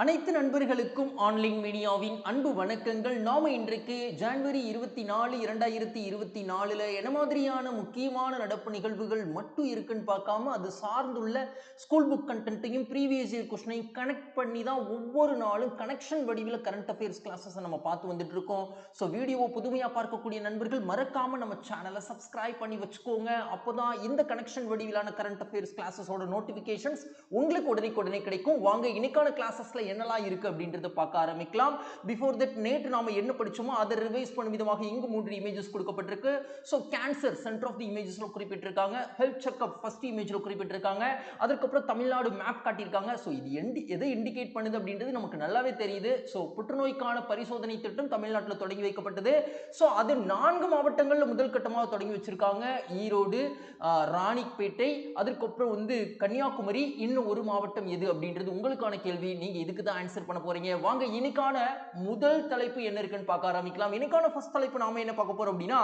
அனைத்து நண்பர்களுக்கும் ஆன்லைன் மீடியாவின் அன்பு வணக்கங்கள். நாம இன்றைக்கு ஜனவரி இருபத்தி நாலு இரண்டாயிரத்தி இருபத்தி நாலுல என்ன மாதிரியான முக்கியமான நடப்பு நிகழ்வுகள் மட்டும் இருக்குன்னு பார்க்காம அது சார்ந்துள்ள ஸ்கூல் புக் கண்டென்ட்டையும் ப்ரீவியஸ் இயர் கொஸ்டினையும் கனெக்ட் பண்ணி தான் ஒவ்வொரு நாளும் கனெக்ஷன் வடிவில் கரண்ட் அஃபேர்ஸ் கிளாஸஸ் நம்ம பார்த்து வந்துட்டு இருக்கோம் ஸோ வீடியோ புதுமையாக பார்க்கக்கூடிய நண்பர்கள் மறக்காம நம்ம சேனலை சப்ஸ்கிரைப் பண்ணி வச்சுக்கோங்க. அப்போதான் இந்த கனெக்ஷன் வடிவிலான கரண்ட் அஃபேர்ஸ் கிளாஸஸோட நோட்டிஃபிகேஷன்ஸ் உங்களுக்கு உடனே உடனே கிடைக்கும். வாங்க இன்னைக்கான கிளாஸஸ்ல என்னெல்லாம் இருக்கு அப்படின்றத பார்க்க ஆரம்பிக்கலாம். பிஃபோர் தட் நேற்று நாம என்ன படிச்சோமோ அதை ரிவைஸ் பண்ணும் விதமாக இங்கு மூன்று இமேஜஸ் கொடுக்கப்பட்டிருக்கு. So cancer centre of the இமேஜஸ்ல குறிப்பிட்டிருக்காங்க. ஹெல்த் செக்அப் ஃபர்ஸ்ட் இமேஜில் குறிப்பிட்டிருக்காங்க. அதுக்கப்புறம் தமிழ்நாடு மேப் காட்டியிருக்காங்க. ஸோ இது எண்டி எதை இண்டிகேட் பண்ணுது அப்படின்றது நமக்கு நல்லாவே தெரியுது. ஸோ புற்றுநோய்க்கான பரிசோதனை திட்டம் தமிழ்நாட்டில் தொடங்கி வைக்கப்பட்டது. ஸோ அது நான்கு மாவட்டங்களில் முதல் கட்டமாக தொடங்கி வச்சிருக்காங்க. ஈரோடு ராணிப்பேட்டை அதுக்கப்புறம் வந்து கன்னியாகுமரி இன்னும் ஒரு மாவட்டம் எது அப்படின்றது உங்களுக்கான கேள்வி. நீங்க இதுக்கு தான் ஆன்சர் பண்ண போறீங்க? வாங்க இன்னைக்கான முதல் தலைப்பு என்ன இருக்குன்னு பார்க்க ஆரம்பிக்கலாம். இன்னைக்கான ஃபர்ஸ்ட் தலைப்பு நாம என்ன பார்க்க போறோம் அப்படின்னா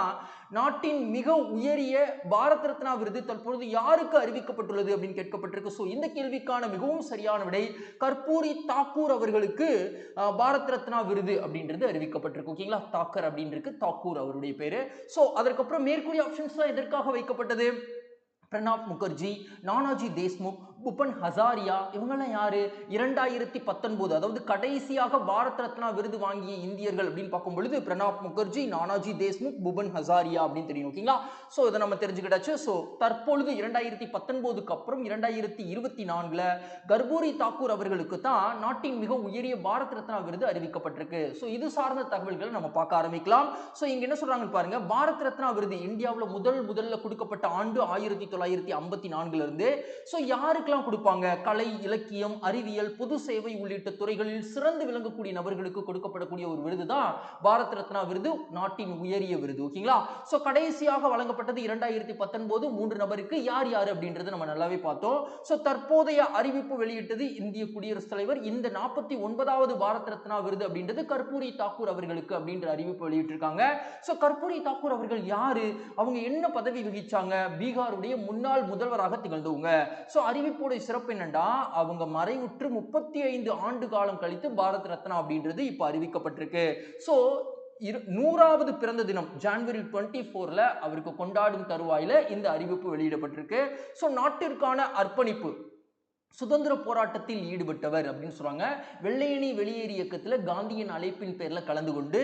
நாட்டின் மிக உயரிய பாரத் ரத்னா விருது தற்பொழுது யாருக்கு அறிவிக்கப்பட்டுள்ளது அப்படின்னு கேட்கப்பட்டிருக்கு. ஸோ இந்த கேள்விக்கான மிகவும் சரியான விடை கற்பூரி தாக்கூர் அவர்களுக்கு பாரத் ரத்னா விருது அப்படின்றது அறிவிக்கப்பட்டிருக்கு. ஓகேங்களா தாக்கர் அப்படின்னு இருக்கு தாக்கூர் அவருடைய பேரு. ஸோ அதற்கப்புறம் மேற்கூறிய ஆப்ஷன்ஸ்லாம் எதற்காக வைக்கப்பட்டது? பிரணாப் முகர்ஜி நானாஜி தேஷ்முக் புபன் ஹசாரியா இவங்கெல்லாம் யாரு? இரண்டாயிரத்தி பத்தொன்பது அதாவது கடைசியாக பாரத் ரத்னா விருது வாங்கிய இந்தியர்கள் அப்படின்னு பார்க்கும் பொழுது பிரணாப் முகர்ஜி நானாஜி தேஷ்முக் புபன் ஹசாரியா அப்படின்னு தெரியும் ஓகேங்களா? ஸோ இதை நம்ம தெரிஞ்சுக்கிட்டாச்சு. ஸோ தற்பொழுது இரண்டாயிரத்தி பத்தொன்பதுக்கு அப்புறம் இரண்டாயிரத்தி இருபத்தி நான்குல கர்பூரி தாக்கூர் அவர்களுக்கு தான் நாட்டின் மிக உயரிய பாரத் ரத்னா விருது அறிவிக்கப்பட்டிருக்கு. ஸோ இது சார்ந்த தகவல்களை நம்ம பார்க்க ஆரம்பிக்கலாம். ஸோ இங்க என்ன சொல்றாங்கன்னு பாருங்க பாரத் ரத்னா விருது இந்தியாவில் முதல் முதல்ல கொடுக்கப்பட்ட ஆண்டு ஆயிரத்தி தொள்ளாயிரத்தி ஐம்பத்தி நான்குலேருந்து ஸோ யாருக்கெல்லாம் கொடுப்பாங்க? கலை இலக்கியம் அறிவியல் பொது சேவை உள்ளிட்ட துறைகளில் சிறந்து விளங்கக்கூடிய நபர்களுக்கு கொடுக்கப்படக்கூடிய ஒரு விருது தான் பாரத் ரத்னா விருது நாட்டின் உயரிய விருது. ஓகேங்களா? ஸோ கடைசியாக வழங்கப்பட்டது இரண்டாயிரத்தி பத்தொன்பது மூன்று நபருக்கு யார் யார் அப்படின்றது நம்ம நல்லாவே பார்த்தோம். ஸோ தற்போதைய அறிவிப்பு வெளியிட்டது இந்திய குடியரசுத் தலைவர். இந்த நாற்பத்தி ஒன்பதாவது பாரத் ரத்னா விருது அப்படின்றது கற்பூரி தாக்கூர் அவர்களுக்கு அப்படின்ற அறிவிப்பு வெளியிட்டிருக்காங்க. ஸோ கற்பூரி தாக்கூர் அவர்கள் யாரு? அவங்க என்ன பதவி வகிச்சாங்க? பீகாருடைய முன்னாள் முதல்வராக திகழ்ந்தவங்க. ஸோ அறிவிப்போடைய சிறப்பு என்னன்னா அவங்க மறைவுற்று முப்பத்தி ஐந்து ஆண்டு காலம் கழித்து பாரத் ரத்னா அப்படின்றது இப்போ அறிவிக்கப்பட்டிருக்கு. ஸோ இரு நூறாவது பிறந்த தினம் ஜான்வரி டுவெண்ட்டி ஃபோரில் அவருக்கு கொண்டாடும் தருவாயில் இந்த அறிவிப்பு வெளியிடப்பட்டிருக்கு. ஸோ நாட்டிற்கான அர்ப்பணிப்பு சுதந்திர போராட்டத்தில் ஈடுபட்டவர் அப்படின்னு சொல்றாங்க. வெள்ளையணி வெளியேறு இயக்கத்தில் காந்தியின் அழைப்பின் பேரில் கலந்து கொண்டு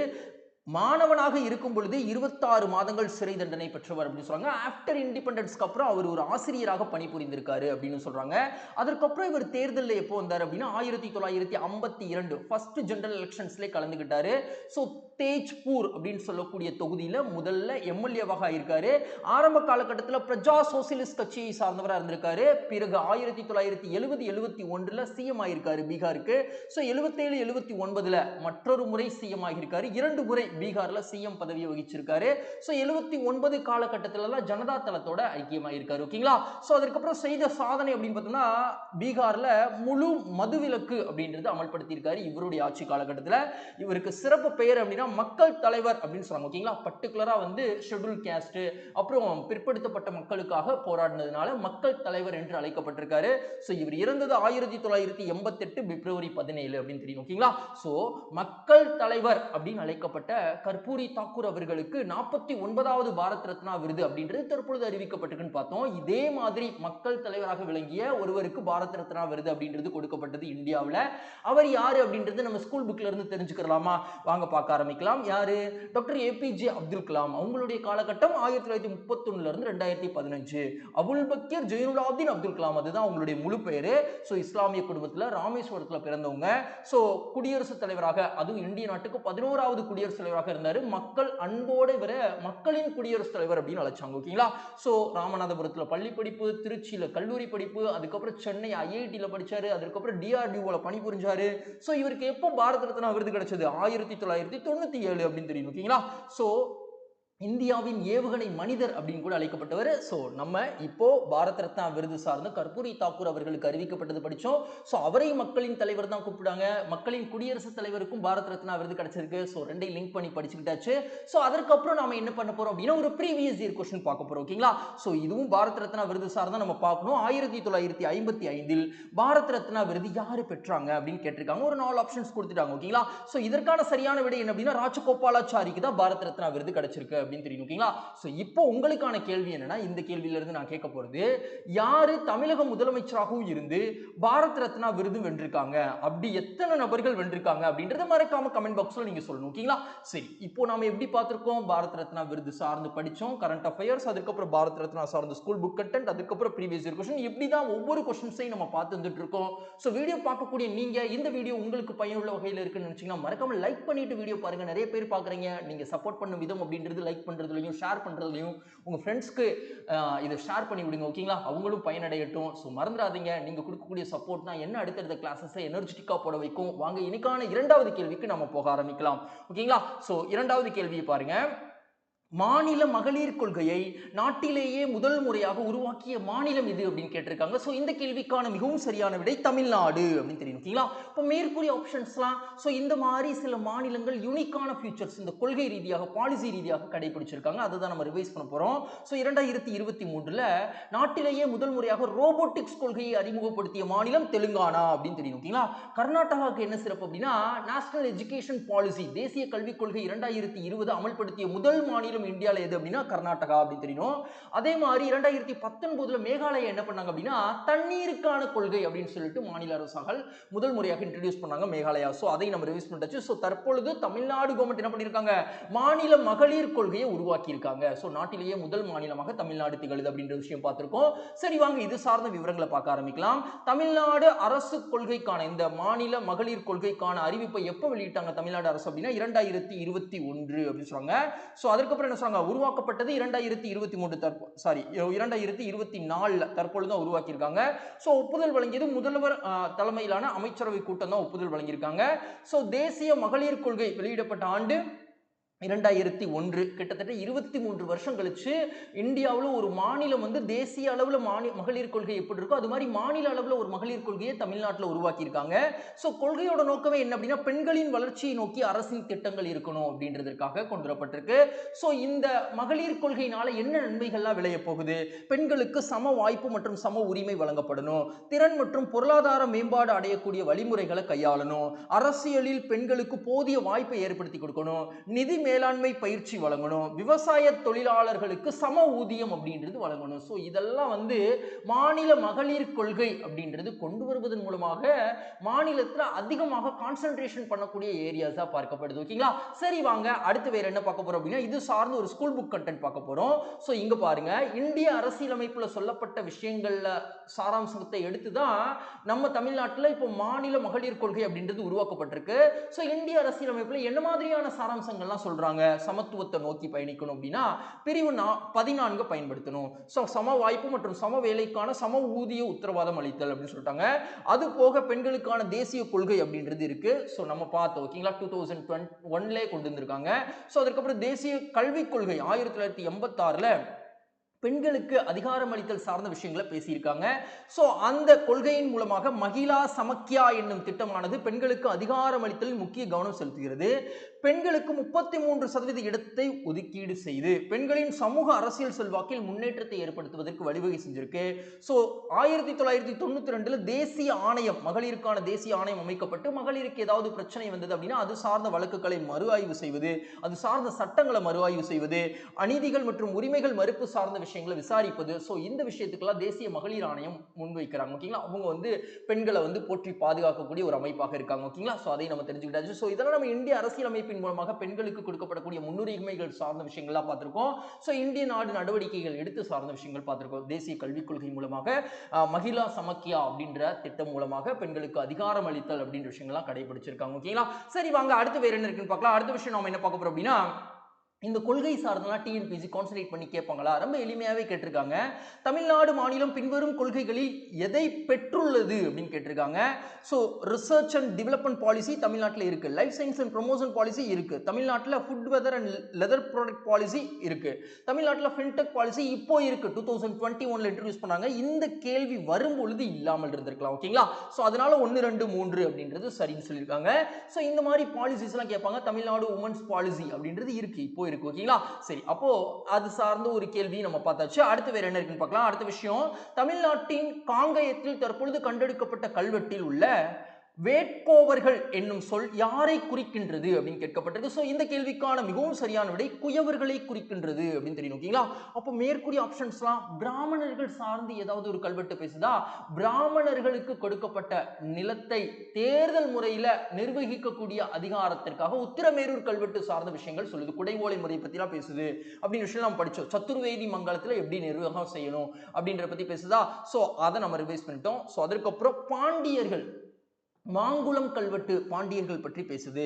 மாணவனாக இருக்கும் பொழுது இருபத்தாறு மாதங்கள் சிறை தண்டனை பெற்றவர் அப்படின்னு சொல்றாங்க. ஆஃப்டர் இண்டிபெண்டன்ஸ்க்கு அப்புறம் அவர் ஒரு ஆசிரியராக பணிபுரிந்திருக்காரு அப்படின்னு சொல்றாங்க. அதற்கப்புறம் இவர் தேர்தலில் எப்போ வந்தார் அப்படின்னா ஆயிரத்தி தொள்ளாயிரத்தி ஐம்பத்தி இரண்டு ஃபர்ஸ்ட் ஜெனரல் எலெக்ஷன்ஸ்லேயே கலந்துக்கிட்டாரு ஸோ தேஜ்பூர் அப்படின்னு சொல்லக்கூடிய தொகுதியில் முதல்ல எம்எல்ஏவாக இருக்காரு ஆரம்ப காலகட்டத்தில் பிரஜா சோசியலிஸ்ட் கட்சியை சார்ந்தவராக இருந்திருக்காரு. பிறகு ஆயிரத்தி தொள்ளாயிரத்தி எழுபது எழுபத்தி ஒன்றில் சிஎம் ஆகியிருக்காரு பீகாருக்கு. ஸோ எழுபத்தேழு எழுபத்தி ஒன்பதில் மற்றொரு முறை சிஎம் ஆகியிருக்காரு. இரண்டு முறை பீகாரில் சிஎம் பதவியை வகிச்சிருக்காரு. ஸோ எழுபத்தி ஒன்பது காலகட்டத்திலலாம் ஜனதா தளத்தோட ஐக்கியமாயிருக்காரு. ஓகேங்களா ஸோ அதுக்கப்புறம் செய்த சாதனை அப்படின்னு பார்த்தோம்னா பீகாரில் முழு மதுவிலக்கு அப்படின்றது அமல்படுத்தியிருக்காரு இவருடைய ஆட்சி காலகட்டத்தில். இவருக்கு சிறப்பு பெயர் அப்படின்னா மக்கள் தலைவர் அப்படின்னு சொல்றாங்க ஓகேங்களா பர்டிகுலரா வந்து ஷெட்யூல் கேஸ்ட் அப்புறம் பிற்படுத்தப்பட்ட மக்களுக்காக போராடினதுனால மக்கள் தலைவர் என்று அழைக்கப்பட்டிருக்காரு. ஸோ இவர் இறந்தது ஆயிரத்தி தொள்ளாயிரத்தி எண்பத்தெட்டு பிப்ரவரி பதினேழு அப்படின்னு தெரியும் ஓகேங்களா ஸோ மக்கள் தலைவர் அப்படின்னு அழைக்கப்பட்ட கர்பூரி தாக்கூர் அவர்களுக்கு நாற்பத்தி ஒன்பதாவது பாரத் ரத்னா விருது அப்படின்றது தற்பொழுது அறிவிக்கப்பட்டிருக்குன்னு பார்த்தோம். இதே மாதிரி மக்கள் தலைவராக விளங்கிய ஒருவருக்கு பாரத் ரத்னா விருது அப்படின்றது கொடுக்கப்பட்டது இந்தியாவில். அவர் யாரு அப்படின்றது நம்ம ஸ்கூல் புக்ல இருந்து தெரிஞ்சுக்கலாமா வாங்க பார்க்க ஆரம்பிக்கலாம் யாரு? டாக்டர் ஏபிஜே அப்துல் கலாம். அவங்களுடைய காலகட்டம் ஆயிரத்தி தொள்ளாயிரத்தி முப்பத்தொன்னுல இருந்து ரெண்டாயிரத்தி பதினஞ்சு. அபுல் பக்கீர் ஜெயினுலாதீன் அப்துல் கலாம் அதுதான் அவங்களுடைய முழு பெயரு. ஸோ இஸ்லாமிய குடும்பத்தில் ராமேஸ்வரத்தில் பிறந்தவங்க. ஸோ குடியரசுத் தலைவராக அதுவும் இந்திய நாட்டுக்கு பதினோராவது குடியரசுத் தலைவராக இருந்தார். மக்கள் அன்போடு இவர மக்களின் குடியரசுத் தலைவர் அப்படின்னு அழைச்சாங்க ஓகேங்களா ஸோ ராமநாதபுரத்தில் பள்ளி படிப்பு திருச்சியில் கல்லூரி படிப்பு அதுக்கப்புறம் சென்னை ஐஐடியில் படித்தார் அதுக்கப்புறம் டிஆர்டிஓவில் பணிபுரிஞ்சாரு. ஸோ இவருக்கு எப்போ பாரத ரத்னா விருது கிடைச்சது? ஆயிரத்தி தொள்ளாயிரத்தி தொண்ணூற்றி ஏழு அப்படின்னு தெரியும் ஓகேங்களா சோ இந்தியாவின் ஏவுகணை மனிதர் அப்படின்னு கூட அழைக்கப்பட்டவர். ஸோ நம்ம இப்போ பாரத் ரத்னா விருது சார்ந்த கற்பூரி தாக்கூர் அவர்களுக்கு அறிவிக்கப்பட்டது படித்தோம் ஸோ அவரை மக்களின் தலைவர் தான் கூப்பிடுறாங்க. மக்களின் குடியரசுத் தலைவருக்கும் பாரத் ரத்னா விருது கிடைச்சிருக்கு. ஸோ ரெண்டையும் லிங்க் பண்ணி படிச்சுக்கிட்டாச்சு. ஸோ அதற்கப்புறம் நாம என்ன பண்ண போறோம் அப்படின்னா ஒரு ப்ரீவியஸ் இயர் கொஸ்டின் பார்க்க போறோம் ஓகேங்களா ஸோ இதுவும் பாரத் ரத்னா விருது சார்ந்த நம்ம பார்க்கணும். ஆயிரத்தி தொள்ளாயிரத்தி ஐம்பத்தி ஐந்தில் பாரத் ரத்னா விருது யாரு பெற்றாங்க அப்படின்னு கேட்டிருக்காங்க. ஒரு நாலு ஆப்ஷன்ஸ் கொடுத்துட்டாங்க ஓகேங்களா ஸோ இதற்கான சரியான விடை என்ன அப்படின்னா ராஜகோபாலாச்சாரிக்கு தான் பாரத் ரத்னா விருது கிடைச்சிருக்கு அப்படின்னு தெரியும் ஓகேங்களா? ஸோ இப்போ உங்களுக்கான கேள்வி என்னன்னா இந்த கேள்வியில இருந்து நான் கேட்க போறது யாரு தமிழக முதலமைச்சராகவும் இருந்து பாரத் ரத்னா விருது வென்றிருக்காங்க? அப்படி எத்தனை நபர்கள் வென்றிருக்காங்க? அப்படின்றத மறக்காம கமெண்ட் பாக்ஸில் நீங்க சொல்லணும் ஓகேங்களா? சரி இப்போ நாம எப்படி பார்த்துருக்கோம்? பாரத் ரத்னா விருது சார்ந்து படிச்சோம் கரண்ட் அஃபேர்ஸ் அதுக்கப்புறம் பாரத் ரத்னா சார்ந்த ஸ்கூல் புக் கண்டென்ட் அதுக்கப்புறம் ப்ரீவியஸ் இயர் கொஸ்டின் இப்படி தான் ஒவ்வொரு கொஸ்டின்ஸையும் நம்ம பார்த்து வந்துட்டு இருக்கோம் ஸோ வீடியோ பார்க்கக்கூடிய நீங்க இந்த வீடியோ உங்களுக்கு பயனுள்ள வகையில் இருக்குன்னு நினைச்சீங்கன்னா மறக்காம லைக் பண்ணிட்டு வீடியோ பாருங்க. நிறைய பேர் பார்க்குறீங்க. நீங்க சப்போர்ட் பண்ணும் விதம் அப்படின்றது லைக் பண்றதுலையும் ஷேர் பண்ணுறதுலையும் உங்கள் ஃப்ரெண்ட்ஸ்க்கு இதை ஷேர் பண்ணி விடுங்க ஓகேங்களா அவங்களும் பயனடையட்டும். ஸோ மறந்துடாதீங்க. நீங்கள் கொடுக்கக்கூடிய சப்போர்ட் தான் என்ன அடுத்தடுத்த கிளாஸஸை எனர்ஜெட்டிக்காக போட வைக்கும்? வாங்க இன்னைக்கான இரண்டாவது கேள்விக்கு நம்ம போக ஆரம்பிக்கலாம் ஓகேங்களா ஸோ இரண்டாவது கேள்வியை பாருங்கள் மாநில மகளிர் கொள்கையை நாட்டிலேயே முதல் முறையாக உருவாக்கிய மாநிலம் இது அப்படின்னு கேட்டிருக்காங்க. ஸோ இந்த கேள்விக்கான மிகவும் சரியான விடை தமிழ்நாடு அப்படின்னு தெரியும். ஓகேங்களா? இப்போ மேற்கூறிய ஆப்ஷன்ஸ்லாம் ஸோ இந்த மாதிரி சில மாநிலங்கள் யூனிக்கான ஃபியூச்சர்ஸ் இந்த கொள்கை ரீதியாக பாலிசி ரீதியாக கடைபிடிச்சிருக்காங்க அதை தான் நம்ம ரிவைஸ் பண்ண போகிறோம் ஸோ இரண்டாயிரத்தி இருபத்தி மூன்றில் நாட்டிலேயே முதல் முறையாக ரோபோட்டிக்ஸ் கொள்கையை அறிமுகப்படுத்திய மாநிலம் தெலுங்கானா அப்படின்னு தெரியும். ஓகேங்களா? கர்நாடகாவுக்கு என்ன சிறப்பு அப்படின்னா நேஷனல் எஜுகேஷன் பாலிசி தேசிய கல்விக் கொள்கை இரண்டாயிரத்தி இருபது அமல்படுத்திய முதல் மாநிலம் இந்தியாவில் எது அப்படின்னா கர்நாடகா அப்படின்னு தெரியணும் அதே மாதிரி இரண்டாயிரத்தி பத்தொன்பதுல மேகாலயா என்ன பண்ணாங்க அப்படின்னா தண்ணீருக்கான கொள்கை அப்படின்னு சொல்லிட்டு மாநில அரசாங்கள் முதல் முறையாக இன்ட்ரடியூஸ் பண்ணாங்க மேகாலயா. ஸோ அதை நம்ம ரிவியூஸ் பண்ணிட்டாச்சு. ஸோ தற்பொழுது தமிழ்நாடு கவர்மெண்ட் என்ன பண்ணியிருக்காங்க? மாநில மகளிர் கொள்கையை உருவாக்கி இருக்காங்க ஸோ நாட்டிலேயே முதல் மாநிலமாக தமிழ்நாடு திகழுது அப்படின்ற விஷயம் பார்த்துருக்கோம். சரி வாங்க இது சார்ந்த விவரங்களை பார்க்க ஆரம்பிக்கலாம். தமிழ்நாடு அரசு கொள்கைக்கான இந்த மாநில மகளிர் கொள்கைக்கான அறிவிப்பை எப்போ வெளியிட்டாங்க தமிழ்நாடு அரசு அப்படின்னா இரண்டாயிரத்தி இருபத்தி ஒன்று அப்படின்னு சொல்றாங்க ஸோ அதுக்கப்புறம் என்ன சொல்றாங்க உருவாக்கப்பட்டது இரண்டாயிரத்தி இருபத்தி மூன்று தற்போ சாரி இரண்டாயிரத்தி இருபத்தி நாலில் தற்பொழுது தான் உருவாக்கியிருக்காங்க. ஸோ ஒப்புதல் வழங்கியது முதல்வர் தலைமையிலான அமைச்சரவை கூட்டம் தான் ஒப்புதல் வழங்கியிருக்காங்க. ஸோ தேசிய மகளிர் கொள்கை வெளியிடப்பட்ட ஆண்டு இரண்டாயிரத்தி ஒன்று கிட்டத்தட்ட இருபத்தி மூன்று வருஷம் கழிச்சு இந்தியாவில் ஒரு மாநிலம் வந்து தேசிய அளவில் மாநில மகளிர் கொள்கை எப்படி இருக்கோ அது மாதிரி மாநில அளவில் ஒரு மகளிர் கொள்கையை தமிழ்நாட்டில் உருவாக்கியிருக்காங்க. ஸோ கொள்கையோட நோக்கமே என்ன அப்படின்னா பெண்களின் வளர்ச்சியை நோக்கி அரசின் திட்டங்கள் இருக்கணும் அப்படின்றதுக்காக கொண்டு வரப்பட்டிருக்கு ஸோ இந்த மகளிர் கொள்கையினால என்ன நன்மைகள்லாம் விளைய போகுது? பெண்களுக்கு சம வாய்ப்பு மற்றும் சம உரிமை வழங்கப்படணும். திறன் மற்றும் பொருளாதார மேம்பாடு அடையக்கூடிய வழிமுறைகளை கையாளணும். அரசியலில் பெண்களுக்கு போதிய வாய்ப்பை ஏற்படுத்தி கொடுக்கணும். நிதி மேலாண்மை பயிற்சி வழங்கணும் விவசாய தொழிலாளர்களுக்கு சம ஊதியம் அப்படின்றது வழங்கணும். ஸோ இதெல்லாம் வந்து மாநில மகளிர் கொள்கை அப்படின்றது கொண்டு வருவதன் மூலமாக மாநிலத்தில் அதிகமாக கான்சென்ட்ரேஷன் பண்ணக்கூடிய ஏரியாஸாக பார்க்கப்படுது. ஓகேங்களா சரி வாங்க. அடுத்து வேற என்ன பார்க்க போறோம் அப்படின்னா இது சார்ந்து ஒரு ஸ்கூல் புக் கண்டென்ட் பார்க்க போறோம். ஸோ இங்க பாருங்க. இந்திய அரசியலமைப்புல சொல்லப்பட்ட விஷயங்கள்ல சாராம்சத்தை எடுத்து தான் நம்ம தமிழ்நாட்டில் இப்போ மாநில மகளிர் கொள்கை அப்படின்றது உருவாக்கப்பட்டிருக்கு. ஸோ இந்திய அரசியலமைப்புல என்ன மாதிரியான சாராம்சங்கள்லாம் சொல்றாங்க சமத்துவத்தை நோக்கி பயணிக்கணும் அப்படின்னா பிரிவு நா பதினான்கு பயன்படுத்தணும். ஸோ சம வாய்ப்பு மற்றும் சம வேலைக்கான சம ஊதிய உத்தரவாதம் அளித்தல் அப்படின்னு சொல்லிட்டாங்க. அது போக பெண்களுக்கான தேசிய கொள்கை அப்படின்றது இருக்கு. ஸோ நம்ம பார்த்தோம் ஓகேங்களா? டூ தௌசண்ட் டுவெண்ட் ஒன்லேயே கொண்டு வந்திருக்காங்க. ஸோ அதுக்கப்புறம் தேசிய கல்விக் கொள்கை ஆயிரத்தி தொள்ளாயிரத்தி எண்பத்தாறில் பெண்களுக்கு அதிகாரம் அளித்தல் சார்ந்த விஷயங்களை பேசியிருக்காங்க. ஸோ அந்த கொள்கையின் மூலமாக மகிழா சமக்கியா என்னும் திட்டமானது பெண்களுக்கு அதிகாரம் அளித்தல் முக்கிய கவனம் செலுத்துகிறது. பெண்களுக்கு முப்பத்தி மூன்று சதவீத இடத்தை ஒதுக்கீடு செய்து பெண்களின் சமூக அரசியல் செல்வாக்கில் முன்னேற்றத்தை ஏற்படுத்துவதற்கு வழிவகை செஞ்சிருக்கு. ஸோ ஆயிரத்தி தொள்ளாயிரத்தி தொண்ணூத்தி ரெண்டுல தேசிய ஆணையம் மகளிருக்கான தேசிய ஆணையம் அமைக்கப்பட்டு மகளிருக்கு ஏதாவது பிரச்சனை வந்தது அப்படின்னா அது சார்ந்த வழக்குகளை மறு ஆய்வு செய்வது அது சார்ந்த சட்டங்களை மறு ஆய்வு செய்வது அநீதிகள் மற்றும் உரிமைகள் மறுப்பு சார்ந்த விஷயங்களை விசாரிப்பது. ஸோ இந்த விஷயத்துக்கெல்லாம் தேசிய மகளிர் ஆணையம் முன்வைக்கிறாங்க ஓகேங்களா? அவங்க வந்து பெண்களை வந்து போற்றி பாதுகாக்கக்கூடிய ஒரு அமைப்பாக இருக்காங்க ஓகேங்களா? ஸோ அதை நம்ம தெரிஞ்சுக்கிட்டாச்சு. ஸோ இதெல்லாம் நம்ம இந்திய அரசியலமைப்பின் மூலமாக பெண்களுக்கு கொடுக்கப்படக்கூடிய முன்னுரிமைகள் சார்ந்த விஷயங்கள்லாம் பார்த்திருக்கோம். ஸோ இந்திய நாடு நடவடிக்கைகள் எடுத்து சார்ந்த விஷயங்கள் பார்த்திருக்கோம். தேசிய கல்விக் கொள்கை மூலமாக மகிழா சமக்கியா அப்படின்ற திட்டம் மூலமாக பெண்களுக்கு அதிகாரம் அளித்தல் அப்படின்ற விஷயங்கள்லாம் கடைபிடிச்சிருக்காங்க. ஓகேங்களா? சரி வாங்க அடுத்து வேற என்ன இருக்குன்னு பார்க்கலாம். அடுத்த விஷயம் நம்ம என்ன பார்க்க போறோம் அப்படின்னா இந்த கொள்கை சார்ந்தெல்லாம் டிஎன்பிசி கான்சன்ட்ரேட் பண்ணி கேட்பாங்களா? ரொம்ப எளிமையாகவே கேட்டிருக்காங்க. தமிழ்நாடு மாநிலம் பின்வரும் கொள்கைகளில் எதை பெற்றுள்ளது அப்படின்னு கேட்டிருக்காங்க. So research and development policy தமிழ்நாட்டில் இருக்குது life science and promotion policy இருக்குது தமிழ்நாட்டில் food weather and leather product policy இருக்குது தமிழ்நாட்டில் ஃபின்டெக் பாலிசி இப்போ இருக்குது டூ தௌசண்ட் டுவெண்ட்டி ஒன்ல இன்ட்ரடியூஸ் பண்ணாங்க. இந்த கேள்வி வரும்பொழுது இல்லாமல் இருந்திருக்கலாம். ஓகேங்களா ஸோ அதனால் ஒன்று ரெண்டு மூன்று அப்படின்றது சரின்னு சொல்லியிருக்காங்க. ஸோ இந்த மாதிரி பாலிசிஸ்லாம் கேட்பாங்க. தமிழ்நாடு உமன்ஸ் பாலிசி அப்படின்றது இருக்குது இப்போ இருக்கு ஓகேங்களா சரி அப்போ அது சார்ந்த ஒரு கேள்வி நம்ம பார்த்தாச்சு. அடுத்து வேற என்ன இருக்குன்னு பார்க்கலாம். அடுத்த விஷயம் தமிழ்நாட்டின் காங்கயத்தில் தற்பொழுது கண்டெடுக்கப்பட்ட கல்வெட்டில் உள்ள வேட்கோவர்கள் என்னும் சொல் யாரை குறிக்கின்றது அப்படின்னு கேட்கப்பட்டிருக்கு. ஸோ இந்த கேள்விக்கான மிகவும் சரியான விடை குயவர்களை குறிக்கின்றது அப்படின்னு தெரியும் ஓகேங்களா? அப்போ மேற்கூறிய ஆப்ஷன்ஸ்லாம் பிராமணர்கள் சார்ந்து ஏதாவது ஒரு கல்வெட்டு பேசுதா? பிராமணர்களுக்கு கொடுக்கப்பட்ட நிலத்தை தேர்தல் முறையில் நிர்வகிக்கக்கூடிய அதிகாரத்திற்காக உத்திரமேரூர் கல்வெட்டு சார்ந்த விஷயங்கள் சொல்லுது. குடைவோலை முறையை பற்றிலாம் பேசுது. அப்படின்னு விஷயம் நம்ம படித்தோம் சத்துர்வேதி மங்கலத்தில் எப்படி நிர்வாகம் செய்யணும் அப்படின்றத பற்றி பேசுதா? ஸோ அதை நம்ம ரிவைஸ் பண்ணிட்டோம். ஸோ அதற்கப்புறம் பாண்டியர்கள் மாங்குளம் கல்வெட்டு பாண்டியர்கள் பற்றி பேசுது.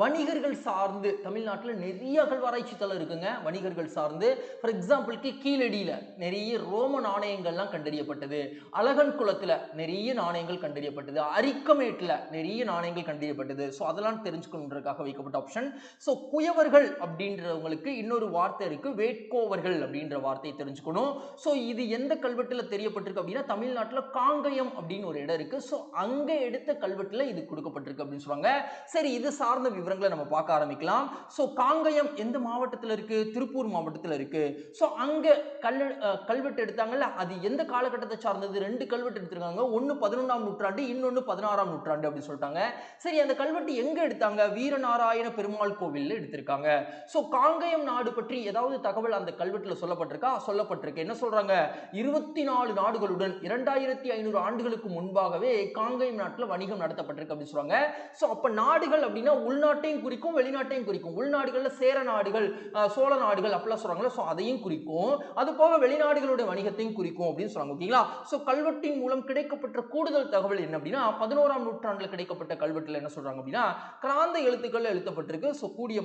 வணிகர்கள் சார்ந்து தமிழ்நாட்டில் நிறைய அகழ்வாராய்ச்சி தலை இருக்குங்க. வணிகர்கள் சார்ந்து ஃபார் எக்ஸாம்பிளுக்கு கீழடியில் நிறைய ரோம நாணயங்கள்லாம் கண்டறியப்பட்டது. அழகன் குளத்தில் நிறைய நாணயங்கள் கண்டறியப்பட்டது. அரிக்கமேட்டில் நிறைய நாணயங்கள் கண்டறியப்பட்டது. ஸோ அதெல்லாம் தெரிஞ்சுக்கணுன்றதுக்காக வைக்கப்பட்ட ஆப்ஷன் ஸோ குயவர்கள் அப்படின்றவங்களுக்கு இன்னொரு வார்த்தை இருக்குது வேட்கோவர்கள் அப்படின்ற வார்த்தையை தெரிஞ்சுக்கணும். ஸோ இது எந்த கல்வெட்டில் தெரியப்பட்டிருக்கு அப்படின்னா தமிழ்நாட்டில் காங்கயம் அப்படின்னு ஒரு இடம் இருக்குது ஸோ அங்கே எடுத்த கல்வெட்டு கல்வெட்டில் இது கொடுக்கப்பட்டிருக்கு அப்படின்னு சொல்லுவாங்க. சரி இது சார்ந்த விவரங்களை நம்ம பார்க்க ஆரம்பிக்கலாம். ஸோ காங்கயம் எந்த மாவட்டத்தில் இருக்கு? திருப்பூர் மாவட்டத்தில் இருக்கு. ஸோ அங்கே கல் கல்வெட்டு எடுத்தாங்கல்ல அது எந்த காலகட்டத்தை சார்ந்தது? ரெண்டு கல்வெட்டு எடுத்திருக்காங்க. ஒன்று பதினொன்றாம் நூற்றாண்டு இன்னொன்று பதினாறாம் நூற்றாண்டு அப்படின்னு சொல்லிட்டாங்க. சரி அந்த கல்வெட்டு எங்க எடுத்தாங்க? வீரநாராயண பெருமாள் கோவில்ல எடுத்திருக்காங்க. ஸோ காங்கயம் நாடு பற்றி ஏதாவது தகவல் அந்த கல்வெட்டுல சொல்லப்பட்டிருக்கா? சொல்லப்பட்டிருக்கு. என்ன சொல்றாங்க? இருபத்தி நாலு நாடுகளுடன் இரண்டாயிரத்தி ஐநூறு ஆண்டுகளுக்கு முன்பாகவே காங்கயம் நாட்டில் வணிகம் நட நடத்தப்பட்டிருக்கு அப்படின்னு சொல்றாங்க ஸோ அப்போ நாடுகள் அப்படின்னா உள்நாட்டையும் குறிக்கும் வெளிநாட்டையும் குறிக்கும். உள்நாடுகளில் சேர நாடுகள் சோழ நாடுகள் அப்படிலாம் சொல்றாங்களா ஸோ அதையும் குறிக்கும். அது போக வெளிநாடுகளுடைய வணிகத்தையும் குறிக்கும் அப்படின்னு சொல்றாங்க. ஓகேங்களா? ஸோ கல்வெட்டின் மூலம் கிடைக்கப்பட்ட கூடுதல் தகவல் என்ன அப்படின்னா பதினோராம் நூற்றாண்டில் கிடைக்கப்பட்ட கல்வெட்டில் என்ன சொல்றாங்க அப்படின்னா கிராந்த எழுத்துக்கள் எழுத்தப்பட்டிருக்கு. ஸோ கூடிய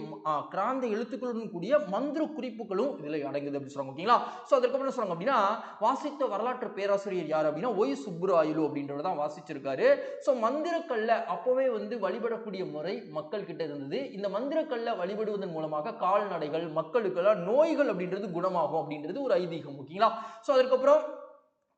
கிராந்த எழுத்துக்களுடன் கூடிய மந்திர குறிப்புகளும் இதில் அடங்குது அப்படின்னு சொல்றாங்க. ஓகேங்களா? ஸோ அதுக்கப்புறம் என்ன சொல்றாங்க அப்படின்னா வாசித்த வரலாற்று பேராசிரியர் யார் அப்படின்னா ஒய் சுப்புராயலு அப்படின்றவர் தான் வாசிச்சிருக்காரு. ஸோ மந்திர மந்திரக்கல்ல அப்போவே வந்து வழிபடக்கூடிய முறை மக்கள் கிட்ட இருந்தது. இந்த மந்திரக்கல்ல வழிபடுவதன் மூலமாக கால்நடைகள் மக்களுக்கெல்லாம் நோய்கள் அப்படின்றது குணமாகும் அப்படின்றது ஒரு ஐதீகம் ஓகேங்களா? ஸோ அதுக்கப்புறம்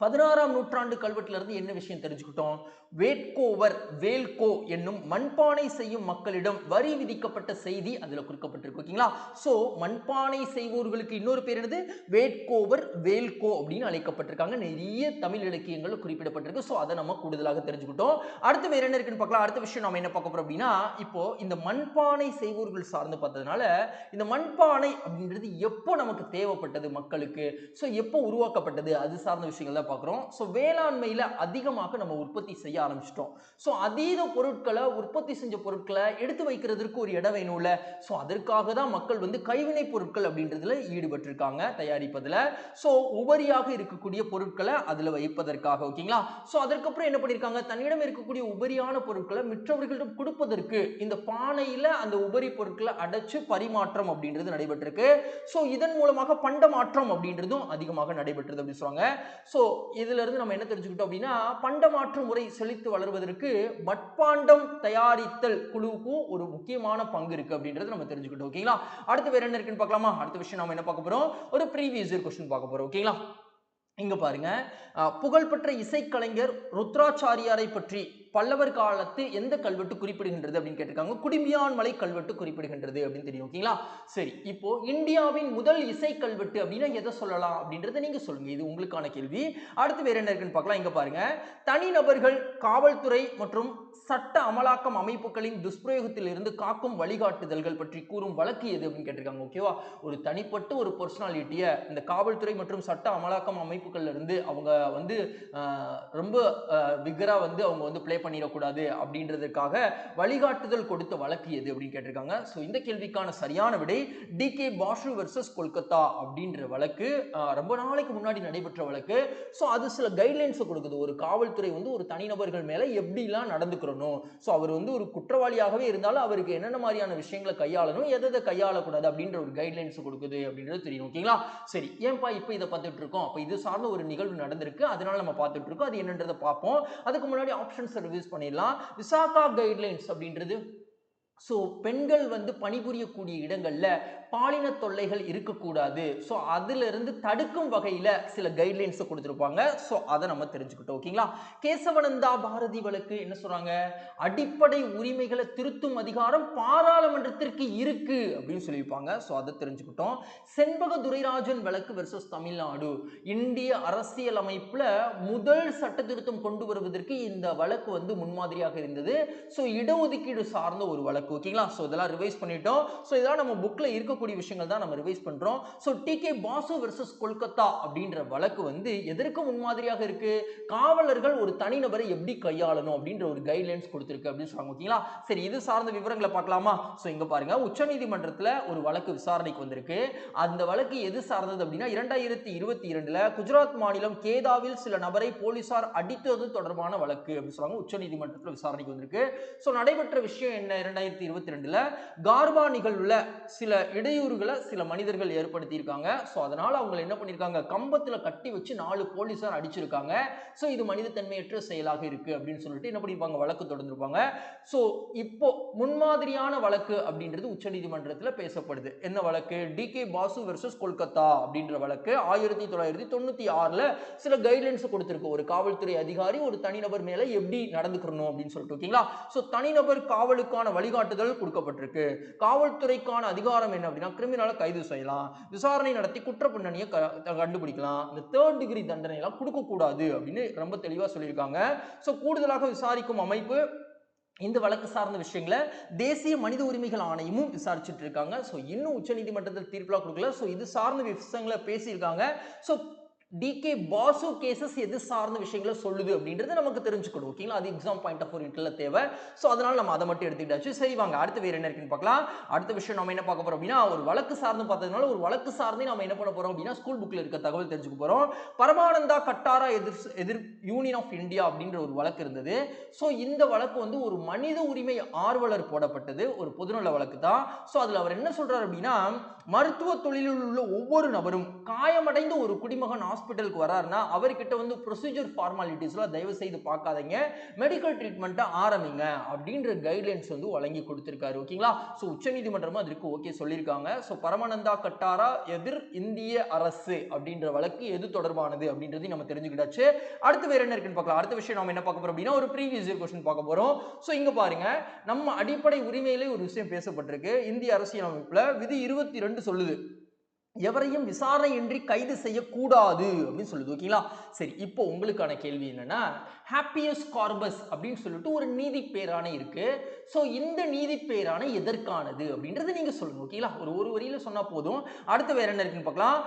பதினாறாம் நூற்றாண்டு கல்வெட்டுல இருந்து என்ன விஷயம் தெரிஞ்சுக்கிட்டோம்? வேட்கோவர் வேல்கோ என்னும் மண்பானை செய்யும் மக்களிடம் வரி விதிக்கப்பட்ட செய்தி அதில் குறிக்கப்பட்டிருக்கு ஓகேங்களா? ஸோ மண்பானை செய்வோர்களுக்கு இன்னொரு பேர் என்னது? வேட்கோவர் வேல்கோ அப்படின்னு அழைக்கப்பட்டிருக்காங்க. நிறைய தமிழ் இலக்கியங்கள் குறிப்பிடப்பட்டிருக்கு. ஸோ அதை நம்ம கூடுதலாக தெரிஞ்சுக்கிட்டோம். அடுத்து வேற என்ன இருக்குன்னு பார்க்கலாம். அடுத்த விஷயம் நம்ம என்ன பார்க்க போறோம் அப்படின்னா இப்போ இந்த மண்பானை செய்வோர்கள் சார்ந்து பார்த்ததுனால இந்த மண்பானை அப்படின்றது எப்போ நமக்கு தேவைப்பட்டது மக்களுக்கு? ஸோ எப்போ உருவாக்கப்பட்டது? அது சார்ந்த விஷயங்கள் தான் பார்க்குறோம். ஸோ வேளாண்மையில் அதிகமாக நம்ம உற்பத்தி செய்ய ஆரம்பிச்சிட்டோம். ஸோ அதீத பொருட்களை உற்பத்தி செஞ்ச பொருட்களை எடுத்து வைக்கிறதுக்கு ஒரு இடம் வேணும்ல. ஸோ அதற்காக தான் மக்கள் வந்து கைவினை பொருட்கள் அப்படின்றதுல ஈடுபட்டிருக்காங்க தயாரிப்பதில். ஸோ உபரியாக இருக்கக்கூடிய பொருட்களை அதில் வைப்பதற்காக ஓகேங்களா ஸோ அதற்கப்புறம் என்ன பண்ணியிருக்காங்க தன்னிடம் இருக்கக்கூடிய உபரியான பொருட்களை மற்றவர்களிடம் கொடுப்பதற்கு இந்த பானையில் அந்த உபரி பொருட்களை அடைச்சு பரிமாற்றம் அப்படின்றது நடைபெற்றிருக்கு. ஸோ இதன் மூலமாக பண்ட மாற்றம் அப்படின்றதும் அதிகமாக நடைபெற்றது அப்படின்னு சொல்லுவாங்க ஸோ இதுல இருந்து நம்ம என்ன தெரிஞ்சுக்கிட்டோம் அப்படின்னா பண்டமாற்று முறை செழித்து வளர்வதற்கு மட்பாண்டம் தயாரித்தல் குழுவுக்கும் ஒரு முக்கியமான பங்கு இருக்கு அப்படின்றது நம்ம தெரிஞ்சுக்கிட்டோம் ஓகேங்களா அடுத்து வேற என்ன இருக்குன்னு பார்க்கலாமா? அடுத்த விஷயம் நம்ம என்ன பார்க்க போறோம்? ஒரு ப்ரீவியஸ் இயர் கொஸ்டின் பார்க்க போறோம் ஓகேங்களா இங்க பாருங்க. புகழ்பெற்ற இசைக்கலைஞர் ருத்ராச்சாரியாரை பற்றி பல்லவர் காலத்து எந்த கல்வெட்டு குறிப்பிடுகின்றது அப்படின்னு கேட்டிருக்காங்க. குடிமியான் மலை கல்வெட்டு குறிப்பிடுகின்றது அப்படின்னு தெரியும் ஓகேங்களா சரி இப்போ இந்தியாவின் முதல் இசை கல்வெட்டு அப்படின்னா எதை சொல்லலாம் அப்படின்றத நீங்க சொல்லுங்க. இது உங்களுக்கான கேள்வி. அடுத்து வேற என்ன இருக்குன்னு பார்க்கலாம். இங்க பாருங்க. தனிநபர்கள் காவல்துறை மற்றும் சட்ட அமலாக்கம் அமைப்புகளின் துஷ்பிரயோகத்தில் இருந்து காக்கும் வழிகாட்டுதல்கள் பற்றி கூறும் வழக்கு எது அப்படின்னு கேட்டிருக்காங்க ஓகேவா ஒரு தனிப்பட்ட ஒரு பர்சனாலிட்டியை இந்த காவல்துறை மற்றும் சட்ட அமலாக்கம் அமைப்புகள்ல இருந்து அவங்க வந்து ரொம்ப விகரா வந்து அவங்க வந்து பிளே பண்ணிடக்கூடாது அப்படின்றதுக்காக வழிகாட்டுதல் கொடுத்த வழக்கு எது அப்படின்னு கேட்டிருக்காங்க. ஸோ இந்த கேள்விக்கான சரியான விடை D K Basu versus Kolkata அப்படின்ற வழக்கு ரொம்ப நாளைக்கு முன்னாடி நடைபெற்ற வழக்கு. ஸோ அது சில கைட்லைன்ஸை கொடுக்குது. ஒரு காவல்துறை வந்து ஒரு தனிநபர்கள் மேலே எப்படிலாம் நடந்துக்கிறணும்? ஸோ அவர் வந்து ஒரு குற்றவாளியாகவே இருந்தாலும் அவருக்கு என்னென்ன மாதிரியான விஷயங்களை கையாளணும்? எதை எதை கையாளக்கூடாது அப்படின்ற ஒரு கைட்லைன்ஸ் கொடுக்குது அப்படின்றது தெரியும். ஓகேங்களா சரி ஏன்பா இப்போ இதை பார்த்துட்டு இருக்கோம்? அப்போ இது சார்ந்த ஒரு நிகழ்வு நடந்திருக்கு. அதனால நம்ம பார்த்துட்டு இருக்கோம். அது என்னன்றதை பார்ப்போம். அதுக்கு முன்னாடி ஆப்ஷன்ஸ் ரிவ்யூஸ் பண்ணிடலாம். விசாகா கைட்லைன்ஸ் அப்படின்றது ஸோ பெண்கள் வந்து பணிபுரியக்கூடிய இடங்களில் பாலின தொல்லைகள் இருக்கக்கூடாது. ஸோ அதிலிருந்து தடுக்கும் வகையில் சில கைட்லைன்ஸை கொடுத்துருப்பாங்க. ஸோ அதை நம்ம தெரிஞ்சுக்கிட்டோம். ஓகேங்களா கேசவனந்தா பாரதி வழக்கு என்ன சொல்கிறாங்க அடிப்படை உரிமைகளை திருத்தும் அதிகாரம் பாராளுமன்றத்திற்கு இருக்கு அப்படின்னு சொல்லியிருப்பாங்க. ஸோ அதை தெரிஞ்சுக்கிட்டோம். செண்பக துரைராஜன் வழக்கு வெர்சஸ் தமிழ்நாடு. இந்திய அரசியல் அமைப்பில் முதல் சட்ட திருத்தம் கொண்டு வருவதற்கு இந்த வழக்கு வந்து முன்மாதிரியாக இருந்தது. ஸோ இடஒதுக்கீடு சார்ந்த ஒரு வழக்கு. ஓகேங்களா ஸோ இதெல்லாம் ரிவைஸ் பண்ணிட்டோம். ஸோ இதெல்லாம் நம்ம புக்கில் இருக்க இருக்கக்கூடிய விஷயங்கள் தான் நம்ம ரிவைஸ் பண்ணுறோம் so D K Basu versus Kolkata அப்படின்ற வழக்கு வந்து எதற்கு முன்மாதிரியாக இருக்கு? காவலர்கள் ஒரு தனிநபரை எப்படி கையாளணும் அப்படின்ற ஒரு கைட்லைன்ஸ் கொடுத்துருக்கு அப்படின்னு சொல்றாங்க ஓகேங்களா? சரி இது சார்ந்த விவரங்களை பார்க்கலாமா? ஸோ இங்க பாருங்க. உச்சநீதிமன்றத்தில் ஒரு வழக்கு விசாரணைக்கு வந்திருக்கு. அந்த வழக்கு எது சார்ந்தது அப்படின்னா இரண்டாயிரத்தி இருபத்தி இரண்டுல குஜராத் மாநிலம் கேதாவில் சில நபரை போலீசார் அடித்தது தொடர்பான வழக்கு அப்படின்னு சொல்றாங்க. உச்சநீதிமன்றத்தில் விசாரணைக்கு வந்திருக்கு. ஸோ நடைபெற்ற விஷயம் என்ன? இரண்டாயிரத்தி இருபத்தி ரெண்டுல கார்பா நிகழ்வுல சில இடு இடையூறுகளை சில மனிதர்கள் ஏற்படுத்தியிருக்காங்க. ஸோ அதனால அவங்க என்ன பண்ணியிருக்காங்க? கம்பத்தில் கட்டி வச்சு நாலு போலீஸார் அடிச்சிருக்காங்க. ஸோ இது மனிதத்தன்மையற்ற செயலாக இருக்கு அப்படின்னு சொல்லிட்டு என்ன பண்ணியிருப்பாங்க? வழக்கு தொடர்ந்துருப்பாங்க. ஸோ இப்போ முன்மாதிரியான வழக்கு அப்படின்றது உச்சநீதிமன்றத்தில் பேசப்படுது. என்ன வழக்கு? D K Basu versus Kolkata அப்படின்ற வழக்கு ஆயிரத்தி தொள்ளாயிரத்தி தொண்ணூற்றி ஆறில் சில கைட்லைன்ஸ் கொடுத்துருக்கு. ஒரு காவல்துறை அதிகாரி ஒரு தனிநபர் மேலே எப்படி நடந்துக்கணும் அப்படின்னு சொல்லிட்டு ஓகேங்களா ஸோ தனிநபர் காவலுக்கான வழிகாட்டுதல் கொடுக்கப்பட்டிருக்கு. காவல்துறைக்கான அதிகாரம் என்ன அப்படின்னா கிரிமினலை கைது செய்யலாம். விசாரணை நடத்தி குற்ற பின்னணியை க- கண்டுபிடிக்கலாம். இந்த தேர்ட் டிகிரி தண்டனை எல்லாம் கொடுக்கக்கூடாது அப்படின்னு ரொம்ப தெளிவாக சொல்லியிருக்காங்க. ஸோ கூடுதலாக விசாரிக்கும் அமைப்பு இந்த வழக்கு சார்ந்த விஷயங்களை தேசிய மனித உரிமைகள் ஆணையமும் விசாரிச்சுட்டு இருக்காங்க. ஸோ இன்னும் உச்சநீதிமன்றத்தில் தீர்ப்பெலாம் கொடுக்கல. ஸோ இது சார்ந்த விஷயங்களை பேசியிருக்காங்க. ஸோ டிகே பாசு கேசஸ் எது சார்ந்த விஷயங்களை சொல்லுது அப்படின்றது நமக்கு தெரிஞ்சுக்கணும். ஓகேங்களா அது எக்ஸாம் பாயிண்ட் ஆஃப் வியூல தேவை. ஸோ அதனால நம்ம அதை மட்டும் எடுத்துக்கிட்டாச்சு. சரி வாங்க அடுத்து வேறு என்ன இருக்குன்னு பார்க்கலாம். அடுத்த விஷயம் நம்ம என்ன பார்க்க போறோம் அப்படின்னா ஒரு வழக்கு சார்ந்து பார்த்ததுனால ஒரு வழக்கு சார்ந்தே நம்ம என்ன பண்ண போறோம் அப்படின்னா ஸ்கூல் புக்ல இருக்க தகவல் தெரிஞ்சுக்க போறோம். பரமானந்தா கட்டாரா எதிர் எதிர் யூனியன் ஆஃப் இந்தியா அப்படின்ற ஒரு வழக்கு இருந்தது. ஸோ இந்த வழக்கு வந்து ஒரு மனித உரிமை ஆர்வலர் போடப்பட்டது. ஒரு பொதுநல வழக்கு தான் ஸோ அதில் அவர் என்ன சொல்றாரு அப்படின்னா மருத்துவ தொழிலில் உள்ள ஒவ்வொரு நபரும் காயமடைந்த ஒரு குடிமகன் ஹாஸ்பிட்டலுக்கு வராருன்னா அவர்கிட்ட வந்து ப்ரொசீஜர் ஃபார்மாலிட்டிஸ்லாம் தயவு செய்து பார்க்காதீங்க. மெடிக்கல் ட்ரீட்மெண்ட்டை ஆரம்பிங்க அப்படின்ற கைட்லைன்ஸ் வந்து வழங்கி கொடுத்துருக்காரு. ஓகேங்களா? ஸோ உச்சநீதிமன்றமும் அதற்கு ஓகே சொல்லியிருக்காங்க. ஸோ பரமானந்தா கட்டாரா எதிர் இந்திய அரசு அப்படின்ற வழக்கு எது தொடர்பானது அப்படின்றது நம்ம தெரிஞ்சுக்கிட்டாச்சு. அடுத்து வேற என்ன இருக்குன்னு பார்க்கலாம். அடுத்த விஷயம் நம்ம என்ன பார்க்க போறோம் அப்படின்னா ஒரு ப்ரீவியஸ் இயர் கொஸ்டின் பார்க்க போறோம். ஸோ இங்க பாருங்க. நம்ம அடிப்படை உரிமையிலே ஒரு விஷயம் பேசப்பட்டிருக்கு. இந்திய அரசியலமைப்புல விதி இருபத்தி ரெண்டு சொல்லுது. எவரையும் விசாரணையின்றி கைது செய்யக்கூடாது அப்படின்னு சொல்லுது ஓகேங்களா சரி இப்போ உங்களுக்கான கேள்வி என்னன்னா ஹாப்பியஸ் கார்பஸ் அப்படின்னு சொல்லிட்டு ஒரு நீதி பேராணை இருக்கு. ஸோ இந்த நீதி பேராணை எதற்கானது அப்படின்றத நீங்க சொல்லுங்க ஓகேங்களா ஒரு ஒரு வரியில சொன்னா போதும். அடுத்து வேற என்ன இருக்குன்னு பார்க்கலாம்.